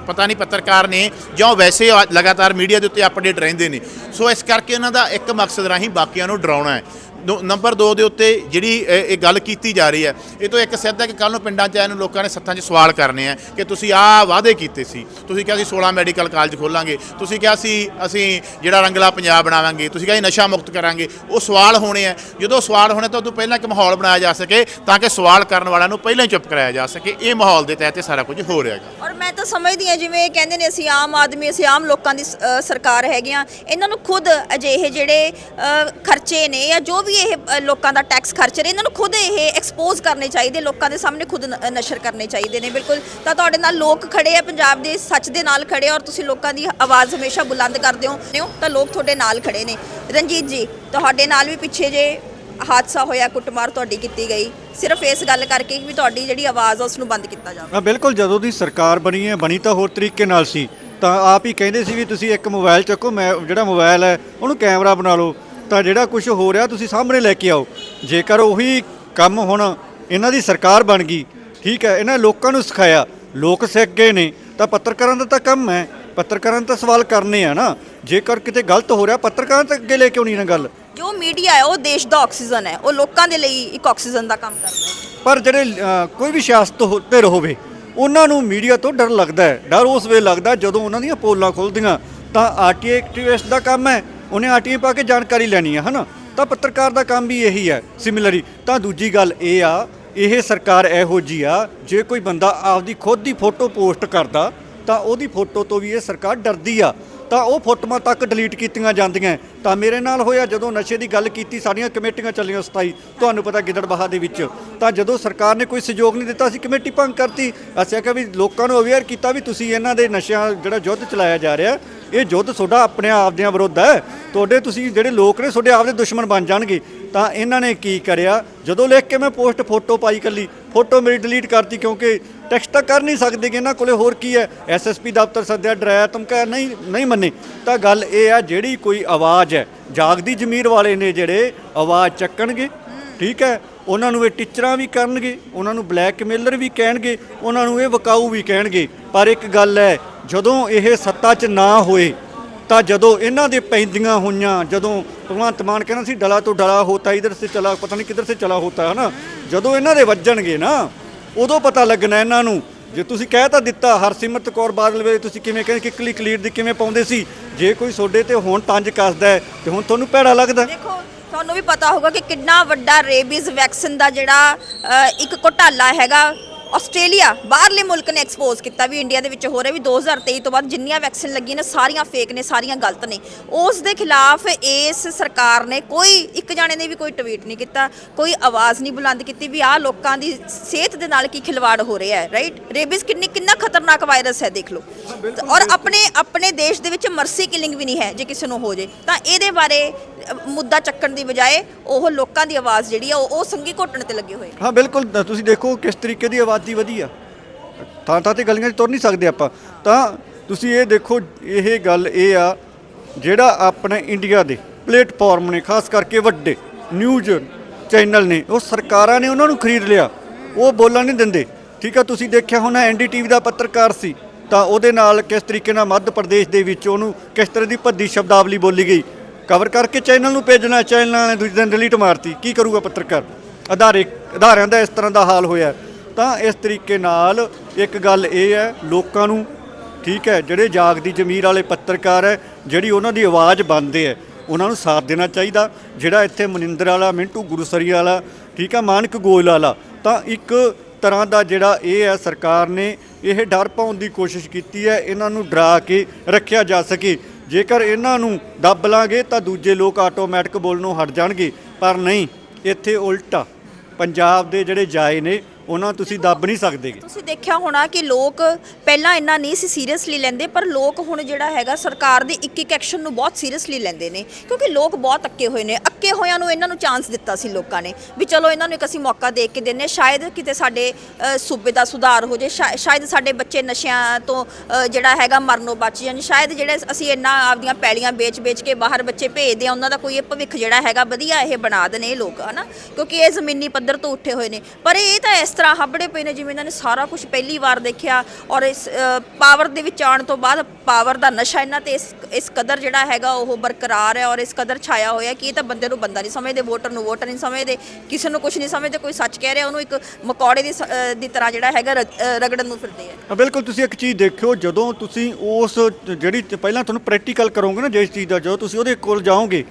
ਪਤਾ ਨਹੀਂ ਪੱਤਰਕਾਰ ਨੇ, ਜਾਂ ਵੈਸੇ ਲਗਾਤਾਰ ਮੀਡੀਆ ਦੇ ਉੱਤੇ ਅਪਡੇਟ ਰਹਿੰਦੇ ਨੇ। ਸੋ ਇਸ ਕਰਕੇ ਉਹਨਾਂ ਦਾ ਇੱਕ ਮਕਸਦ ਰਾਹੀਂ ਬਾਕੀਆਂ ਨੂੰ ਡਰਾਉਣਾ ਹੈ। ਨੋ- ਨੰਬਰ 2 ਦੇ ਉੱਤੇ ਜਿਹੜੀ ਇਹ ਇਹ ਗੱਲ ਕੀਤੀ ਜਾ ਰਹੀ ਹੈ ਇਹ ਤੋਂ ਇੱਕ ਸਿੱਧਾ ਕਿ ਕੱਲ ਨੂੰ ਪਿੰਡਾਂ 'ਚ ਆਏ ਨੂੰ ਲੋਕਾਂ ਨੇ ਸੱਥਾਂ 'ਚ ਸਵਾਲ ਕਰਨੇ ਆ ਕਿ ਤੁਸੀਂ ਆਹ ਵਾਅਦੇ ਕੀਤੇ ਸੀ। ਤੁਸੀਂ ਕਿਹਾ ਸੀ 16 ਮੈਡੀਕਲ ਕਾਲਜ ਖੋਲਾਂਗੇ ਤੁਸੀਂ ਕਿਹਾ ਸੀ ਅਸੀਂ ਜਿਹੜਾ ਰੰਗਲਾ ਪੰਜਾਬ ਬਣਾਵਾਂਗੇ ਤੁਸੀਂ ਕਿਹਾ ਸੀ ਨਸ਼ਾ ਮੁਕਤ ਕਰਾਂਗੇ ਉਹ ਸਵਾਲ ਹੋਣੇ ਆ। ਜਦੋਂ ਸਵਾਲ ਹੋਣੇ ਤਾਂ ਉਦੋਂ ਪਹਿਲਾਂ ਇੱਕ ਮਾਹੌਲ ਬਣਾਇਆ ਜਾ ਸਕੇ ਤਾਂ ਕਿ ਸਵਾਲ ਕਰਨ ਵਾਲਿਆਂ ਨੂੰ ਪਹਿਲਾਂ ਹੀ ਚੁੱਪ ਕਰਾਇਆ ਜਾ ਸਕੇ। ਇਹ ਮਾਹੌਲ ਦੇ ਤਹਿਤ ਇਹ ਸਾਰਾ ਕੁਝ ਹੋ ਰਿਹਾ ਹੈ ਔਰ ਮੈਂ ਤਾਂ ਸਮਝਦੀ ਹਾਂ ਜਿਵੇਂ ਇਹ ਕਹਿੰਦੇ ਨੇ ਅਸੀਂ ਆਮ ਆਦਮੀ ਅਸੀਂ ਆਮ ਲੋਕਾਂ ਦੀ ਸ- ਅ, ਸਰਕਾਰ ਹੈਗੇ ਆ ਇਹਨਾਂ ਨੂੰ ਖੁਦ ਅਜਿਹੇ ਜਿਹੜੇ ਅ, ਖਰਚੇ ਨੇ ਜਾਂ ਜੋ ਵੀ ਇਹ ਅ, ਲੋਕਾਂ ਦਾ ਟੈਕਸ ਖਰਚ ਰਹੇ। ਇਹਨਾਂ ਨੂੰ ਖੁਦ ਇਹ ਐਕਸਪੋਜ਼ ਕਰਨੇ ਚਾਹੀਦੇ ਲੋਕਾਂ ਦੇ ਸਾਹਮਣੇ ਖੁਦ ਨ- ਨਸ਼ਰ ਕਰਨੇ ਚਾਹੀਦੇ ਨੇ ਬਿਲਕੁਲ। ਤਾਂ ਤੁਹਾਡੇ ਨਾਲ ਲੋਕ ਖੜੇ ਆ ਪੰਜਾਬ ਦੇ ਸੱਚ ਦੇ ਨਾਲ ਖੜੇ ਆ ਔਰ ਤੁਸੀਂ ਲੋਕਾਂ ਦੀ ਆਵਾਜ਼ ਹਮੇਸ਼ਾ ਬੁਲੰਦ ਕਰਦੇ ਹੋ ਤਾਂ ਲੋਕ ਤੁਹਾਡੇ ਨਾਲ ਖੜੇ ਨੇ। ਰਣਜੀਤ ਜੀ ਤੁਹਾਡੇ ਨਾਲ ਵੀ ਪਿੱਛੇ ਜੇ ਹਾਦਸਾ ਹੋਇਆ ਕੁੱਟਮਾਰ ਤੁਹਾਡੀ ਕੀਤੀ ਗਈ ਸਿਰਫ ਇਸ ਗੱਲ ਕਰਕੇ ਵੀ ਤੁਹਾਡੀ ਜਿਹੜੀ ਆਵਾਜ਼ ਆ ਉਸ ਨੂੰ ਬੰਦ ਕੀਤਾ ਜਾਵੇ। ਹਾਂ ਬਿਲਕੁਲ ਜਦੋਂ ਦੀ ਸਰਕਾਰ ਬਣੀ ਹੈ ਬਣੀ ਤਾਂ ਹੋਰ ਤਰੀਕੇ ਨਾਲ ਸੀ। ਤਾਂ ਆਪ ਹੀ ਕਹਿੰਦੇ ਸੀ ਵੀ ਤੁਸੀਂ ਇੱਕ ਮੋਬਾਈਲ ਚੱਕੋ ਮੈਂ ਜਿਹੜਾ ਮੋਬਾਈਲ ਹੈ ਉਹਨੂੰ ਕੈਮਰਾ ਬਣਾ ਲਓ। ਤਾਂ ਜਿਹੜਾ ਕੁਝ ਹੋ ਰਿਹਾ ਤੁਸੀਂ ਸਾਹਮਣੇ ਲੈ ਕੇ ਆਓ। ਜੇਕਰ ਉਹੀ ਕੰਮ ਹੁਣ ਇਹਨਾਂ ਦੀ ਸਰਕਾਰ ਬਣ ਗਈ ਠੀਕ ਹੈ ਇਹਨਾਂ ਲੋਕਾਂ ਨੂੰ ਸਿਖਾਇਆ ਲੋਕ ਸਿੱਖ ਗਏ ਨੇ ਤਾਂ ਪੱਤਰਕਾਰਾਂ ਦਾ ਤਾਂ ਕੰਮ ਹੈ। ਪੱਤਰਕਾਰਾਂ ਤਾਂ ਸਵਾਲ ਕਰਨੇ ਆ ਨਾ। ਜੇਕਰ ਕਿਤੇ ਗਲਤ ਹੋ ਰਿਹਾ ਪੱਤਰਕਾਰਾਂ ਤੱਕ ਅੱਗੇ ਲੈ ਕੇ ਆਉਣੀ ਨਾ ਗੱਲ। ਜੋ ਮੀਡੀਆ ਹੈ ਉਹ ਦੇਸ਼ ਦਾ ਆਕਸੀਜਨ ਹੈ। ਉਹ ਲੋਕਾਂ ਦੇ ਲਈ ਇੱਕ ਆਕਸੀਜਨ ਦਾ ਕੰਮ ਕਰਦਾ ਹੈ। ਪਰ ਜਿਹੜੇ ਅ, ਕੋਈ ਵੀ ਸਿਆਸਤ ਹੋ- ਧਿਰ ਹੋਵੇ ਉਹਨਾਂ ਨੂੰ ਮੀਡੀਆ ਤੋਂ ਡਰ ਲੱਗਦਾ ਹੈ। ਡਰ ਉਸ ਵੇਲੇ ਲੱਗਦਾ ਜਦੋਂ ਉਹਨਾਂ ਦੀਆਂ ਪੋਲਾਂ ਖੁੱਲਦੀਆਂ ਤਾਂ ਆਰਟੀਆਈ ਐਕਟਿਵਿਸਟ ਦਾ ਕੰਮ ਹੈ। ਉਹਨੇ ਆਰਟੀਆਈ ਪਾ ਕੇ ਜਾਣਕਾਰੀ ਲੈਣੀ ਹੈ ਹਨਾ? ਤਾਂ ਪੱਤਰਕਾਰ ਦਾ ਕੰਮ ਵੀ ਇਹੀ ਹੈ ਸਿਮਿਲਰੀ ਤਾਂ ਦੂਜੀ ਗੱਲ ਇਹ ਆ, ਇਹ ਸਰਕਾਰ ਇਹੋ ਜੀ ਆ, ਜੇ ਕੋਈ ਬੰਦਾ ਆਪਦੀ ਖੁਦ ਦੀ ਫੋਟੋ ਪੋਸਟ ਕਰਦਾ, ਤਾਂ ਉਹਦੀ ਫੋਟੋ ਤੋਂ ਵੀ ਇਹ ਸਰਕਾਰ ਡਰਦੀ ਆ। ਤਾਂ ਉਹ ਫੋਟੋਆਂ ਤੱਕ ਡਿਲੀਟ ਕੀਤੀਆਂ ਜਾਂਦੀਆਂ। ਤਾਂ ਮੇਰੇ ਨਾਲ ਹੋਇਆ ਜਦੋਂ ਨਸ਼ੇ ਦੀ ਗੱਲ ਕੀਤੀ, ਸਾਡੀਆਂ ਕਮੇਟੀਆਂ ਚੱਲੀਆਂ ਸਥਾਈ ਤੁਹਾਨੂੰ ਪਤਾ ਗਿੱਦੜਬਾਹਾ ਦੇ ਵਿੱਚ। ਤਾਂ ਜਦੋਂ ਸਰਕਾਰ ਨੇ ਕੋਈ ਸਹਿਯੋਗ ਨਹੀਂ ਦਿੱਤਾ, ਅਸੀਂ ਕਮੇਟੀ ਭੰਗ ਕਰਤੀ। ਅਸੀਂ ਕਿਹਾ ਵੀ ਲੋਕਾਂ ਨੂੰ ਅਵੇਅਰ ਕੀਤਾ ਵੀ ਤੁਸੀਂ ਇਹਨਾਂ ਦੇ ਨਸ਼ਿਆਂ ਜਿਹੜਾ ਯੁੱਧ ਚਲਾਇਆ ਜਾ ਰਿਹਾ, ਇਹ ਯੁੱਧ ਤੁਹਾਡਾ ਆਪਣੇ ਆਪ ਦਿਆਂ ਵਿਰੁੱਧ ਹੈ। ਤੁਹਾਡੇ ਤੁਸੀਂ ਜਿਹੜੇ ਲੋਕ ਨੇ, ਤੁਹਾਡੇ ਆਪ ਦੇ ਦੁਸ਼ਮਣ ਬਣ ਜਾਣਗੇ। ਤਾਂ ਇਹਨਾਂ ਨੇ ਕੀ ਕਰਿਆ? ਜਦੋਂ ਲਿਖ ਕੇ ਮੈਂ ਪੋਸਟ ਫੋਟੋ ਪਾਈ ਕੱਲੀ ਫੋਟੋ ਮੇਰੀ ਡਿਲੀਟ ਕਰਤੀ ਕਿਉਂਕਿ ਟੈਕਸ ਤਾਂ ਕਰ ਨਹੀਂ ਸਕਦੇ ਕਿ ਇਹਨਾਂ ਕੋਲੇ ਹੋਰ ਕੀ ਹੈ। ਐਸਐਸਪੀ ਦਫ਼ਤਰ ਸੱਦਿਆ, ਡਰਾਇਆ, ਧਮਕਾਇਆ, ਨਹੀਂ ਨਹੀਂ ਮੰਨੇ। ਤਾਂ ਗੱਲ ਇਹ ਆ ਜਿਹੜੀ ਕੋਈ ਆਵਾਜ਼ ਹੈ, ਜਾਗਦੀ ਜ਼ਮੀਰ ਵਾਲੇ ਨੇ ਜਿਹੜੇ ਆਵਾਜ਼ ਚੱਕਣਗੇ, ਠੀਕ ਹੈ, ਉਹਨਾਂ ਨੂੰ ਇਹ ਟੀਚਰਾਂ ਵੀ ਕਰਨਗੇ, ਉਹਨਾਂ ਨੂੰ ਬਲੈਕਮੇਲਰ ਵੀ ਕਹਿਣਗੇ, ਉਹਨਾਂ ਨੂੰ ਇਹ ਵਕਾਊ ਵੀ ਕਹਿਣਗੇ। ਪਰ ਇੱਕ ਗੱਲ ਹੈ, ਜਦੋਂ ਇਹ ਸੱਤਾ 'ਚ ਨਾ ਹੋਏ, ਤਾਂ ਜਦੋਂ ਇਹਨਾਂ ਦੇ ਪੈਂਦੀਆਂ ਹੋਈਆਂ, ਜਦੋਂ ਭਗਵੰਤ ਮਾਨ ਕਹਿੰਦਾ ਸੀ, ਡਲਾ ਤੋਂ ਡਲਾ ਹੋਤਾ, ਇਧਰ ਸੇ ਚਲਾ, ਪਤਾ ਨਹੀਂ ਕਿੱਧਰ ਸੇ ਚਲਾ ਹੋਤਾ ਹੈ ਨਾ ਜਦੋਂ ਇਹਨਾਂ ਦੇ ਵੱਜਣਗੇ ਨਾ ਉਦੋਂ ਪਤਾ ਲੱਗਣਾ ਇਹਨਾਂ ਨੂੰ। ਜੇ ਤੁਸੀਂ ਕਹਿ ਤਾਂ ਦਿੱਤਾ ਹਰਸਿਮਰਤ ਕੌਰ ਬਾਦਲ ਵੇਲੇ ਤੁਸੀਂ ਕਿਵੇਂ ਕਹਿੰਦੇ ਕਿਕਲੀ ਕਲੀਰ ਦੀ ਕਿਵੇਂ ਪਾਉਂਦੇ ਸੀ? ਜੇ ਕੋਈ ਤੁਹਾਡੇ ਤੇ ਹੁਣ ਤੰਜ ਕੱਸਦਾ ਹੈ ਤੇ ਹੁਣ ਤੁਹਾਨੂੰ ਭੈੜਾ ਲੱਗਦਾ? ਦੇਖੋ ਤੁਹਾਨੂੰ ਵੀ ਪਤਾ ਹੋਊਗਾ ਕਿ ਕਿੰਨਾ ਵੱਡਾ ਰੇਬੀਜ਼ ਵੈਕਸੀਨ ਦਾ ਜਿਹੜਾ ਅ, ਇੱਕ ਘੋਟਾਲਾ ਹੈਗਾ। ਆਸਟ੍ਰੇਲੀਆ ਬਾਹਰਲੇ ਮੁਲਕ ਨੇ ਐਕਸਪੋਜ਼ ਕੀਤਾ ਵੀ ਇੰਡੀਆ ਦੇ ਵਿੱਚ ਹੋ ਰਿਹਾ ਵੀ 2023 ਤੋਂ ਬਾਅਦ ਜਿੰਨੀਆਂ ਵੈਕਸੀਨ ਲੱਗੀਆਂ ਨੇ, ਸਾਰੀਆਂ ਫੇਕ ਨੇ, ਸਾਰੀਆਂ ਗਲਤ ਨੇ। ਉਸ ਦੇ ਖਿਲਾਫ ਇਸ ਸਰਕਾਰ ਨੇ ਕੋਈ ਇੱਕ ਜਾਣੇ ਨੇ ਵੀ ਕੋਈ ਟਵੀਟ ਨਹੀਂ ਕੀਤਾ, ਕੋਈ ਆਵਾਜ਼ ਨਹੀਂ ਬੁਲੰਦ ਕੀਤੀ ਵੀ ਆਹ ਲੋਕਾਂ ਦੀ ਸਿਹਤ ਦੇ ਨਾਲ ਕੀ ਖਿਲਵਾੜ ਹੋ ਰਿਹਾ ਹੈ ਰਾਈਟ ਰੇਬੀਜ਼ ਕਿੰਨੀ, ਕਿੰਨਾ ਖਤਰਨਾਕ ਵਾਇਰਸ ਹੈ, ਦੇਖ ਲਓ। ਔਰ ਆਪਣੇ ਆਪਣੇ ਦੇਸ਼ ਦੇ ਵਿੱਚ ਮਰਸੀ ਕਿਲਿੰਗ ਵੀ ਨਹੀਂ ਹੈ, ਜੇ ਕਿਸੇ ਨੂੰ ਹੋ ਜੇ, ਤਾਂ ਇਹਦੇ ਬਾਰੇ ਮੁੱਦਾ ਚੱਕਣ ਦੀ ਬਜਾਏ ਉਹ ਲੋਕਾਂ ਦੀ ਆਵਾਜ਼ ਜਿਹੜੀ ਆ, ਉਹ ਉਹ ਸੰਗੀ ਘੋਟਣ ਤੇ ਲੱਗੇ ਹੋਏ ਹਾਂ, ਬਿਲਕੁਲ। ਤੁਸੀਂ ਦੇਖੋ ਕਿਸ ਤਰੀਕੇ ਦੀ ਆਵਾਜ਼ ਆਬਾਦੀ ਵਧੀ ਆ ਥਾਂ ਥਾਂ ਤੇ ਗਲੀਆਂ 'ਚ ਤੁਰ ਨਹੀਂ ਸਕਦੇ ਆਪਾਂ। ਤਾਂ ਤੁਸੀਂ ਇਹ ਦੇਖੋ, ਇਹ ਗੱਲ ਇਹ ਆ, ਜਿਹੜਾ ਆਪਣੇ ਇੰਡੀਆ ਦੇ ਪਲੇਟਫਾਰਮ ਨੇ, ਖਾਸ ਕਰਕੇ ਵੱਡੇ ਨਿਊਜ਼ ਚੈਨਲ ਨੇ, ਉਹ ਸਰਕਾਰਾਂ ਨੇ ਉਹਨਾਂ ਨੂੰ ਖਰੀਦ ਲਿਆ। ਉਹ ਬੋਲਣ ਨਹੀਂ ਦਿੰਦੇ। ਠੀਕ ਆ, ਤੁਸੀਂ ਦੇਖਿਆ ਹੋਣਾ ਐਨਡੀਟੀਵੀ ਦਾ ਪੱਤਰਕਾਰ ਸੀ। ਤਾਂ ਉਹਦੇ ਨਾਲ ਕਿਸ ਤਰੀਕੇ ਨਾਲ ਮੱਧ ਪ੍ਰਦੇਸ਼ ਦੇ ਵਿੱਚ ਉਹਨੂੰ ਕਿਸ ਤਰ੍ਹਾਂ ਦੀ ਭੱਦੀ ਸ਼ਬਦਾਵਲੀ ਬੋਲੀ ਗਈ। ਕਵਰ ਕਰਕੇ ਚੈਨਲ ਨੂੰ ਭੇਜਣਾ ਚੈਨਲਾਂ ਨੇ ਦੂਜੇ ਦਿਨ ਡਿਲੀਟ ਮਾਰਤੀ। ਕੀ ਕਰੂਗਾ ਪੱਤਰਕਾਰ? ਅਧਾਰੇ ਅਧਾਰਿਆਂ ਦਾ ਇਸ ਤਰ੍ਹਾਂ ਦਾ ਹਾਲ ਹੋਇਆ। ਤਾਂ ਇਸ ਤਰੀਕੇ ਨਾਲ ਇੱਕ ਗੱਲ ਇਹ ਹੈ, ਲੋਕਾਂ ਨੂੰ ਠੀਕ ਹੈ, ਜਿਹੜੇ ਜਾਗਦੀ ਜ਼ਮੀਰ ਵਾਲੇ ਪੱਤਰਕਾਰ ਹੈ, ਜਿਹੜੀ ਉਹਨਾਂ ਦੀ ਆਵਾਜ਼ ਬਣਦੇ ਹੈ, ਉਹਨਾਂ ਨੂੰ ਸਾਥ ਦੇਣਾ ਚਾਹੀਦਾ। ਜਿਹੜਾ ਇੱਥੇ ਮਨਿੰਦਰ ਵਾਲਾ, ਮਿੰਟੂ ਗੁਰਸਰੀ ਵਾਲਾ, ਠੀਕ ਹੈ, ਮਾਨਕ ਗੋਇਲ ਵਾਲਾ, ਤਾਂ ਇੱਕ ਤਰ੍ਹਾਂ ਦਾ ਜਿਹੜਾ ਇਹ ਹੈ, ਸਰਕਾਰ ਨੇ ਇਹ ਡਰ ਪਾਉਣ ਦੀ ਕੋਸ਼ਿਸ਼ ਕੀਤੀ ਹੈ, ਇਹਨਾਂ ਨੂੰ ਡਰਾ ਕੇ ਰੱਖਿਆ ਜਾ ਸਕੇ। ਜੇਕਰ ਇਹਨਾਂ ਨੂੰ ਦੱਬ ਲਾਂਗੇ, ਤਾਂ ਦੂਜੇ ਲੋਕ ਆਟੋਮੈਟਿਕ ਬੋਲਣੋਂ ਹਟ ਜਾਣਗੇ। ਪਰ ਨਹੀਂ, ਇੱਥੇ ਉਲਟਾ ਪੰਜਾਬ ਦੇ ਜਿਹੜੇ ਜਾਏ ਨੇ ਉਹਨਾਂ ਨੂੰ ਤੁਸੀਂ ਦੱਬ ਨਹੀਂ ਸਕਦੇ। ਤੁਸੀਂ ਦੇਖਿਆ ਹੋਣਾ ਕਿ ਲੋਕ ਪਹਿਲਾਂ ਇੰਨਾ ਨਹੀਂ ਸੀ ਸੀਰੀਅਸਲੀ ਲੈਂਦੇ ਪਰ ਲੋਕ ਹੁਣ ਜਿਹੜਾ ਹੈਗਾ ਸਰਕਾਰ ਦੇ ਇੱਕ ਇੱਕ ਐਕਸ਼ਨ ਨੂੰ ਬਹੁਤ ਸੀਰੀਅਸਲੀ ਲੈਂਦੇ ਨੇ ਕਿਉਂਕਿ ਲੋਕ ਬਹੁਤ ਅੱਕੇ ਹੋਏ ਨੇ। ਅੱਕੇ ਹੋਇਆਂ ਨੂੰ ਇਹਨਾਂ ਨੂੰ ਚਾਂਸ ਦਿੱਤਾ ਸੀ ਲੋਕਾਂ ਨੇ ਵੀ ਚਲੋ ਇਹਨਾਂ ਨੂੰ ਇੱਕ ਅਸੀਂ ਮੌਕਾ ਦੇ ਕੇ ਦਿੰਨੇ ਸ਼ਾਇਦ ਕਿਤੇ ਸਾਡੇ ਅ, ਸੂਬੇ ਦਾ ਸੁਧਾਰ ਹੋ ਜੇ ਸ਼ਾ- ਸ਼ਾਇਦ ਸਾਡੇ ਬੱਚੇ ਨਸ਼ਿਆਂ ਤੋਂ ਅ, ਜਿਹੜਾ ਹੈਗਾ ਮਰਨੋਂ ਬਚ ਜਾਣ ਸ਼ਾਇਦ ਜਿਹੜੇ ਅਸੀਂ ਇੰਨਾ ਆਪਦੀਆਂ ਪੈਲੀਆਂ ਵੇਚ-ਵੇਚ ਕੇ ਬਾਹਰ ਬੱਚੇ ਭੇਜਦੇ ਆ ਉਹਨਾਂ ਦਾ ਕੋਈ ਇਹ ਭਵਿੱਖ ਜਿਹੜਾ ਹੈਗਾ ਵਧੀਆ ਇਹ ਬਣਾ ਦੇਣ ਇਹ ਲੋਕ ਹਨਾ? ਕਿਉਂਕਿ ਇਹ ਜ਼ਮੀਨੀ ਪੱਧਰ ਤੋਂ ਉੱਠੇ ਹੋਏ ਨੇ। ਪਰ ਇਹ ਤਾਂ ਇਸ ਤਰ੍ਹਾਂ ਹਬੜੇ ਪਏ ਨੇ, ਜਿਵੇਂ ਇਹਨਾਂ ਨੇ ਸਾਰਾ ਕੁਝ ਪਹਿਲੀ ਵਾਰ ਦੇਖਿਆ ਔਰ ਇਸ ਪਾਵਰ ਦੇ ਵਿੱਚ ਆਉਣ ਤੋਂ ਬਾਅਦ ਪਾਵਰ ਦਾ ਨਸ਼ਾ ਇਹਨਾਂ ਤੇ ਇਸ ਇਸ ਕਦਰ ਜਿਹੜਾ ਹੈਗਾ ਉਹ ਬਰਕਰਾਰ ਹੈ ਔਰ ਇਸ ਕਦਰ ਛਾਇਆ ਹੋਇਆ ਕਿ ਇਹ ਤਾਂ ਬੰਦੇ ਨੂੰ ਬੰਦਾ ਨਹੀਂ ਸਮਝਦੇ, ਵੋਟਰ ਨੂੰ ਵੋਟਰ ਨਹੀਂ ਸਮਝਦੇ, ਕਿਸੇ ਨੂੰ ਕੁਝ ਨਹੀਂ ਸਮਝਦੇ, ਕੋਈ ਸੱਚ ਕਹਿ ਰਿਹਾ, ਉਹਨੂੰ ਇੱਕ ਮਕੌੜੇ ਦੀ ਸ- ਦੀ ਤਰ੍ਹਾਂ ਜਿਹੜਾ ਹੈਗਾ ਰਗੜਨ ਨੂੰ ਫਿਰਦੇ ਆ। ਬਿਲਕੁਲ ਤੁਸੀਂ ਇੱਕ ਚੀਜ਼ ਦੇਖਿਓ, ਜਦੋਂ ਤੁਸੀਂ ਉਸ ਜਿਹੜੀ ਪਹਿਲਾਂ ਤੁਹਾਨੂੰ ਪ੍ਰੈਕਟੀਕਲ ਕਰੋਗੇ ਨਾ, ਜਿਸ ਚੀਜ਼ ਦਾ, ਜਦੋਂ ਤੁਸੀਂ ਉਹਦੇ ਕੋਲ ਜਾਓਗੇ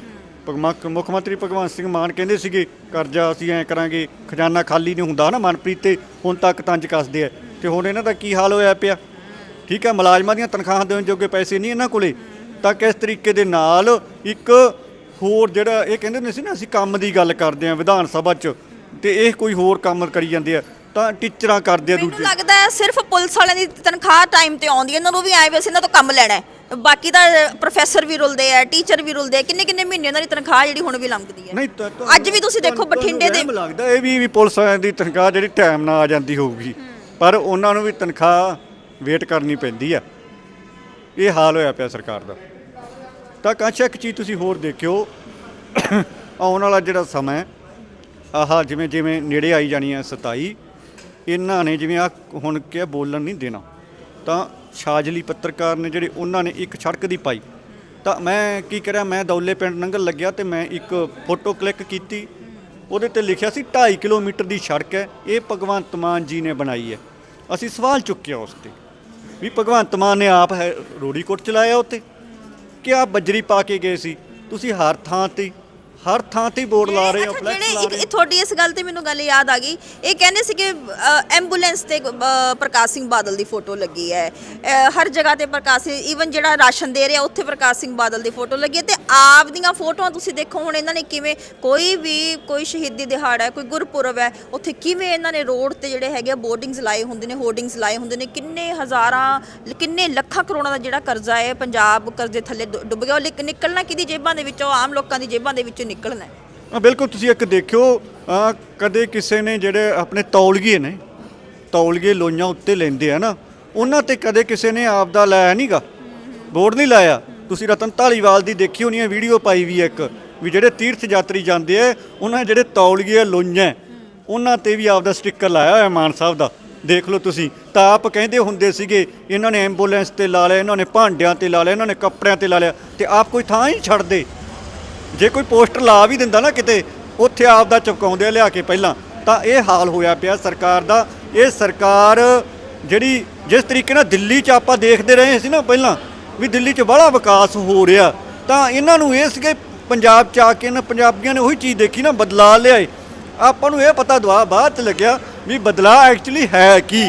ਭਗਵੰਤ- ਮੁੱਖ ਮੰਤਰੀ ਭਗਵੰਤ ਸਿੰਘ ਮਾਨ ਕਹਿੰਦੇ ਸੀਗੇ ਕਰਜ਼ਾ ਅਸੀਂ ਐਂ ਕਰਾਂਗੇ ਖਜ਼ਾਨਾ ਖਾਲੀ ਨਹੀਂ ਹੁੰਦਾ ਨਾ ਮਨਪ੍ਰੀਤ ਤੇ ਹੁਣ ਤੱਕ ਤੰਜ ਕੱਸਦੇ ਆ। ਤੇ ਹੁਣ ਇਹਨਾਂ ਦਾ ਕੀ ਹਾਲ ਹੋਇਆ ਪਿਆ? ਠੀਕ ਹੈ ਮੁਲਾਜ਼ਮਾਂ ਦੀਆਂ ਤਨਖਾਹਾਂ ਦੇਣ ਜੋਗੇ ਪੈਸੇ ਨਹੀਂ ਇਹਨਾਂ ਕੋਲੇ। ਤਾਂ ਕਿਸ ਤਰੀਕੇ ਦੇ ਨਾਲ ਇੱਕ ਹੋਰ ਜਿਹੜਾ ਇਹ ਕਹਿੰਦੇ ਹੁੰਦੇ ਸੀ ਨਾ ਅਸੀਂ ਕੰਮ ਦੀ ਗੱਲ ਕਰਦੇ ਆ ਵਿਧਾਨ ਸਭਾ 'ਚ ਤੇ ਇਹ ਕੋਈ ਹੋਰ ਕੰਮ ਕਰੀ ਜਾਂਦੇ ਆ। ਤਾਂ ਟੀਚਰਾਂ ਕਰਦੇ ਆ ਮੈਨੂੰ ਦੂਜੇ। ਲੱਗਦਾ ਹੈ ਸਿਰਫ ਪੁਲਿਸ ਵਾਲਿਆਂ ਦੀ ਤਨਖਾਹ ਟਾਈਮ ਤੇ ਆਉਂਦੀ ਹੈ ਇਹਨਾਂ ਨੂੰ ਵੀ ਆਏ ਵੈਸੇ ਇਹਨਾਂ ਤੋਂ ਕੰਮ ਲੈਣਾ ਹੈ। ਬਾਕੀ ਤਾਂ ਪ੍ਰੋਫੈਸਰ ਵੀ ਰੁਲਦੇ ਆ ਟੀਚਰ ਵੀ ਰੁਲਦੇ ਆ ਕਿੰਨੇ ਕਿੰਨੇ ਮਹੀਨੇ ਇਹਨਾਂ ਦੀ ਤਨਖਾਹ ਜਿਹੜੀ ਹੁਣ ਵੀ ਲੰਘਦੀ ਹੈ ਨਹੀਂ ਤਾਂ ਤੁਹਾਨੂੰ- ਅੱਜ ਵੀ ਤੁਸੀਂ ਦੇਖੋ ਤੁਹਾਨੂੰ- ਬਠਿੰਡੇ ਦੇ- ਤੁਹਾਨੂੰ ਲੱਗਦਾ ਇਹ ਵੀ ਵੀ ਪੁਲਿਸ ਵਾਲਿਆਂ ਦੀ ਤਨਖਾਹ ਜਿਹੜੀ ਟਾਈਮ ਨਾਲ ਆ ਜਾਂਦੀ ਹੋਊਗੀ। ਪਰ ਉਹਨਾਂ ਨੂੰ ਵੀ ਤਨਖਾਹ ਵੇਟ ਕਰਨੀ ਪੈਂਦੀ ਆ। ਇਹ ਹਾਲ ਹੋਇਆ ਪਿਆ ਸਰਕਾਰ ਦਾ। ਤਾਂ ਕਾਛਾ ਇੱਕ ਚੀਜ਼ ਤੁਸੀਂ ਹੋਰ ਦੇਖਿਓ ਆਉਣ ਵਾਲਾ ਜਿਹੜਾ ਸਮਾਂ ਹੈ, ਆਹ ਜਿਵੇਂ ਜਿਵੇਂ ਨੇੜੇ ਆਈ ਜਾਣੀ ਹੈ 27 ਇਹਨਾਂ ਨੇ ਜਿਵੇਂ ਆ ਹੁਣ ਕਿਹਾ ਬੋਲਣ ਨਹੀਂ ਦੇਣਾ। ਤਾਂ ਸ਼ਾਜਲੀ ਪੱਤਰਕਾਰ ਨੇ ਜਿਹੜੇ ਉਹਨਾਂ ਨੇ ਇੱਕ ਸੜਕ ਦੀ ਪਾਈ। ਤਾਂ ਮੈਂ ਕੀ ਕਰਿਆ, ਮੈਂ ਦੌਲੇ ਪਿੰਡ ਨੰਗਲ ਲੱਗਿਆ ਤੇ ਮੈਂ ਇੱਕ ਫੋਟੋ ਕਲਿੱਕ ਕੀਤੀ। ਉਹਦੇ ਤੇ ਲਿਖਿਆ ਸੀ 2.5 ਕਿਲੋਮੀਟਰ ਦੀ ਸੜਕ ਹੈ, ਇਹ ਭਗਵੰਤ ਮਾਨ ਜੀ ਨੇ ਬਣਾਈ ਹੈ। ਅਸੀਂ ਸਵਾਲ ਚੁੱਕਿਆ ਉਸ ਤੇ ਵੀ ਭਗਵੰਤ ਮਾਨ ਨੇ ਆਪ ਹੈ ਰੋੜੀ ਕੋਟ ਚਲਾਇਆ ਉੱਤੇ ਕਿ ਆ ਬੱਜਰੀ ਪਾ ਕੇ ਗਏ ਸੀ। ਤੁਸੀਂ ਹਰ ਥਾਂ ਤੇ ਹਰ ਥਾਂ ਤੇ ਬੋਰਡ ਲਾ ਰਹੇ ਹੋ ਫਲੈਕਸ ਲਾ ਰਹੇ ਤੁਹਾਡੀ ਇਸ ਗੱਲ ਤੇ ਮੈਨੂੰ ਗੱਲ ਯਾਦ ਆ ਗਈ। ਇਹ ਕਹਿੰਦੇ ਸੀ ਕਿ ਐਂਬੂਲੈਂਸ ਤੇ ਅ, ਪ੍ਰਕਾਸ਼ ਸਿੰਘ ਬਾਦਲ ਦੀ ਫੋਟੋ ਲੱਗੀ ਹੈ। ਅ, ਹਰ ਜਗ੍ਹਾ ਤੇ ਪ੍ਰਕਾਸ਼ ਈਵਨ ਜਿਹੜਾ ਰਾਸ਼ਨ ਦੇ ਰਿਹਾ ਉੱਥੇ ਪ੍ਰਕਾਸ਼ ਸਿੰਘ ਬਾਦਲ ਦੀ ਫੋਟੋ ਲੱਗੀ ਹੈ। ਤੇ ਆਪ ਦੀਆਂ ਫੋਟੋਆਂ ਤੁਸੀਂ ਦੇਖੋ ਹੁਣ ਇਹਨਾਂ ਨੇ ਕਿਵੇਂ ਕੋਈ ਵੀ ਕੋਈ ਸ਼ਹੀਦੀ ਦਿਹਾੜਾ ਹੈ ਕੋਈ ਗੁਰਪੁਰਬ ਹੈ ਉੱਥੇ ਕਿਵੇਂ ਇਹਨਾਂ ਨੇ ਰੋਡ ਤੇ ਜਿਹੜੇ ਹੈਗੇ ਬੋਰਡਿੰਗਸ ਲਾਏ ਹੁੰਦੇ ਨੇ ਹੋਰਡਿੰਗਸ ਲਾਏ ਹੁੰਦੇ ਨੇ ਕਿੰਨੇ ਹਜ਼ਾਰਾਂ ਕਿੰਨੇ ਲੱਖਾਂ ਕਰੋੜਾਂ ਦਾ ਜਿਹੜਾ ਕਰਜ਼ਾ ਹੈ ਪੰਜਾਬ ਕਰਜ਼ੇ ਥੱਲੇ ਡੁੱਬ ਗਿਆ। ਉਹ ਲਿਕ- ਨਿਕਲਣਾ ਕਿਹਦੀ ਜੇਬਾਂ ਦੇ ਵਿੱਚੋਂ? ਆਮ ਲੋਕਾਂ ਦੀ ਜੇਬਾਂ ਦੇ ਵਿੱਚੋਂ ਨਿਕਲਣਾ ਹੈ। ਆ ਬਿਲਕੁਲ, ਤੁਸੀਂ ਇੱਕ ਦੇਖਿਓ, ਆ, ਕਦੇ ਕਿਸੇ ਨੇ ਜਿਹੜੇ ਆਪਣੇ ਤੌਲਗੀਏ ਨੇ ਤੌਲਗੀਏ ਲੋਈਆਂ ਉੱਤੇ ਲੈਂਦੇ ਆ ਨਾ, ਉਹਨਾਂ ਤੇ ਕਦੇ ਕਿਸੇ ਨੇ ਆਪ ਦਾ ਲਾਇਆ ਨਹੀਂਗਾ ਬੋਰਡ ਨਹੀਂ ਲਾਇਆ। ਤੁਸੀਂ ਰਤਨ ਢਾਲੀਵਾਲ ਦੀ ਦੇਖੀ ਹੋਣੀ ਹੈ ਵੀਡੀਓ ਪਾਈ ਵੀ ਹੈ ਇੱਕ, ਵੀ ਜਿਹੜੇ ਤੀਰਥ ਯਾਤਰੀ ਜਾਂਦੇ ਆ, ਉਹਨਾਂ ਦੇ ਜਿਹੜੇ ਤੌਲਗੀਏ ਲੋਈਆਂ, ਉਹਨਾਂ ਤੇ ਵੀ ਆਪ ਦਾ ਸਟicker ਲਾਇਆ ਹੋਇਆ ਮਾਨ ਸਾਹਿਬ ਦਾ। ਦੇਖ ਲਓ ਤੁਸੀਂ, ਤਾਂ ਆਪ ਕਹਿੰਦੇ ਹੁੰਦੇ ਸੀਗੇ, ਇਹਨਾਂ ਨੇ ਐਂਬੂਲੈਂਸ ਤੇ ਲਾ ਲਿਆ, ਇਹਨਾਂ ਨੇ ਭਾਂਡਿਆਂ ਤੇ ਲਾ ਲਿਆ, ਇਹਨਾਂ ਨੇ ਕੱਪੜਿਆਂ ਤੇ ਲਾ ਲਿਆ, ਤੇ ਆਪ ਕੋਈ ਥਾਂ ਹੀ ਨਹੀਂ ਛੱਡਦੇ। ਜੇ ਕੋਈ ਪੋਸਟਰ ਲਾ ਵੀ ਦਿੰਦਾ ਨਾ ਕਿਤੇ ਉੱਥੇ ਆਪ ਦਾ ਚਪਕਾਉਂਦੇ ਆ ਲਿਆ ਕੇ ਪਹਿਲਾਂ ਤਾਂ ਇਹ ਹਾਲ ਹੋਇਆ ਪਿਆ ਸਰਕਾਰ ਦਾ। ਇਹ ਸਰਕਾਰ ਜਿਹੜੀ ਜਿਸ ਤਰੀਕੇ ਨਾਲ ਦਿੱਲੀ 'ਚ ਆਪਾਂ ਦੇਖਦੇ ਰਹੇ ਸੀ ਨਾ ਪਹਿਲਾਂ ਵੀ ਦਿੱਲੀ 'ਚ ਬੜਾ ਵਿਕਾਸ ਹੋ ਰਿਹਾ। ਤਾਂ ਇਹਨਾਂ ਨੂੰ ਇਹ ਸੀਗੇ ਪੰਜਾਬ 'ਚ ਆ ਕੇ ਇਹਨਾਂ ਪੰਜਾਬੀਆਂ ਨੇ ਉਹੀ ਚੀਜ਼ ਦੇਖੀ ਨਾ ਬਦਲਾ ਲਿਆਏ। ਆਪਾਂ ਨੂੰ ਇਹ ਪਤਾ ਦਵਾ ਬਾਅਦ 'ਚ ਲੱਗਿਆ ਵੀ ਬਦਲਾ ਐਕਚੁਅਲੀ ਹੈ ਕੀ।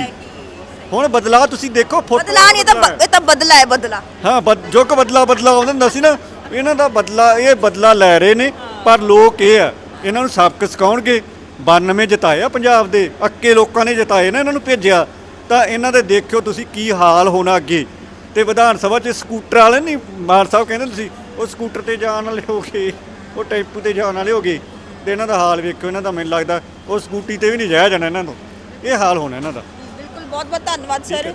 ਹੁਣ ਬਦਲਾ ਤੁਸੀਂ ਦੇਖੋ ਬਦਲਾ ਨਹੀਂ ਤਾਂ ਇਹ ਤਾਂ ਬਦਲਾ ਹੈ ਬਦਲਾ। ਹਾਂ ਜੋ ਕਿ ਬਦਲਾ ਬਦਲਾ ਆਉਂਦਾ ਸੀ ਨਾ ਇਹਨਾਂ ਦਾ ਬਦਲਾ ਇਹ ਬਦਲਾ ਲੈ ਰਹੇ ਨੇ ਪਰ ਲੋਕ ਇਹ ਆ ਇਹਨਾਂ ਨੂੰ ਸਬਕ ਸਿਖਾਉਣਗੇ। 92 ਜਿਤਾਏ ਆ ਪੰਜਾਬ ਦੇ ਅੱਕੇ ਲੋਕਾਂ ਨੇ ਜਿਤਾਏ ਨਾ ਇਹਨਾਂ ਨੂੰ ਭੇਜਿਆ। ਤਾਂ ਇਹਨਾਂ ਦੇ ਦੇਖਿਓ ਤੁਸੀਂ ਕੀ ਹਾਲ ਹੋਣਾ ਅੱਗੇ। ਤੇ ਵਿਧਾਨ ਸਭਾ 'ਚ ਸਕੂਟਰ ਵਾਲੇ ਨਹੀਂ ਮਾਨ ਸਾਹਿਬ ਕਹਿੰਦੇ ਤੁਸੀਂ ਉਹ ਸਕੂਟਰ ਤੇ ਜਾਣ ਵਾਲੇ ਹੋ ਗਏ ਉਹ ਟੈਂਪੂ ਤੇ ਜਾਣ ਵਾਲੇ ਹੋ ਗਏ। ਤੇ ਇਹਨਾਂ ਦਾ ਹਾਲ ਵੇਖੋ ਇਹਨਾਂ ਦਾ ਮੈਨੂੰ ਲੱਗਦਾ ਉਹ ਸਕੂਟੀ ਤੇ ਵੀ ਨਹੀਂ ਜਾਇਆ ਜਾਣਾ ਇਹਨਾਂ ਤੋਂ। ਇਹ ਹਾਲ ਹੋਣਾ ਇਹਨਾਂ ਦਾ। ਬਿਲਕੁਲ ਬਹੁਤ ਬਹੁਤ ਧੰਨਵਾਦ ਸਰ।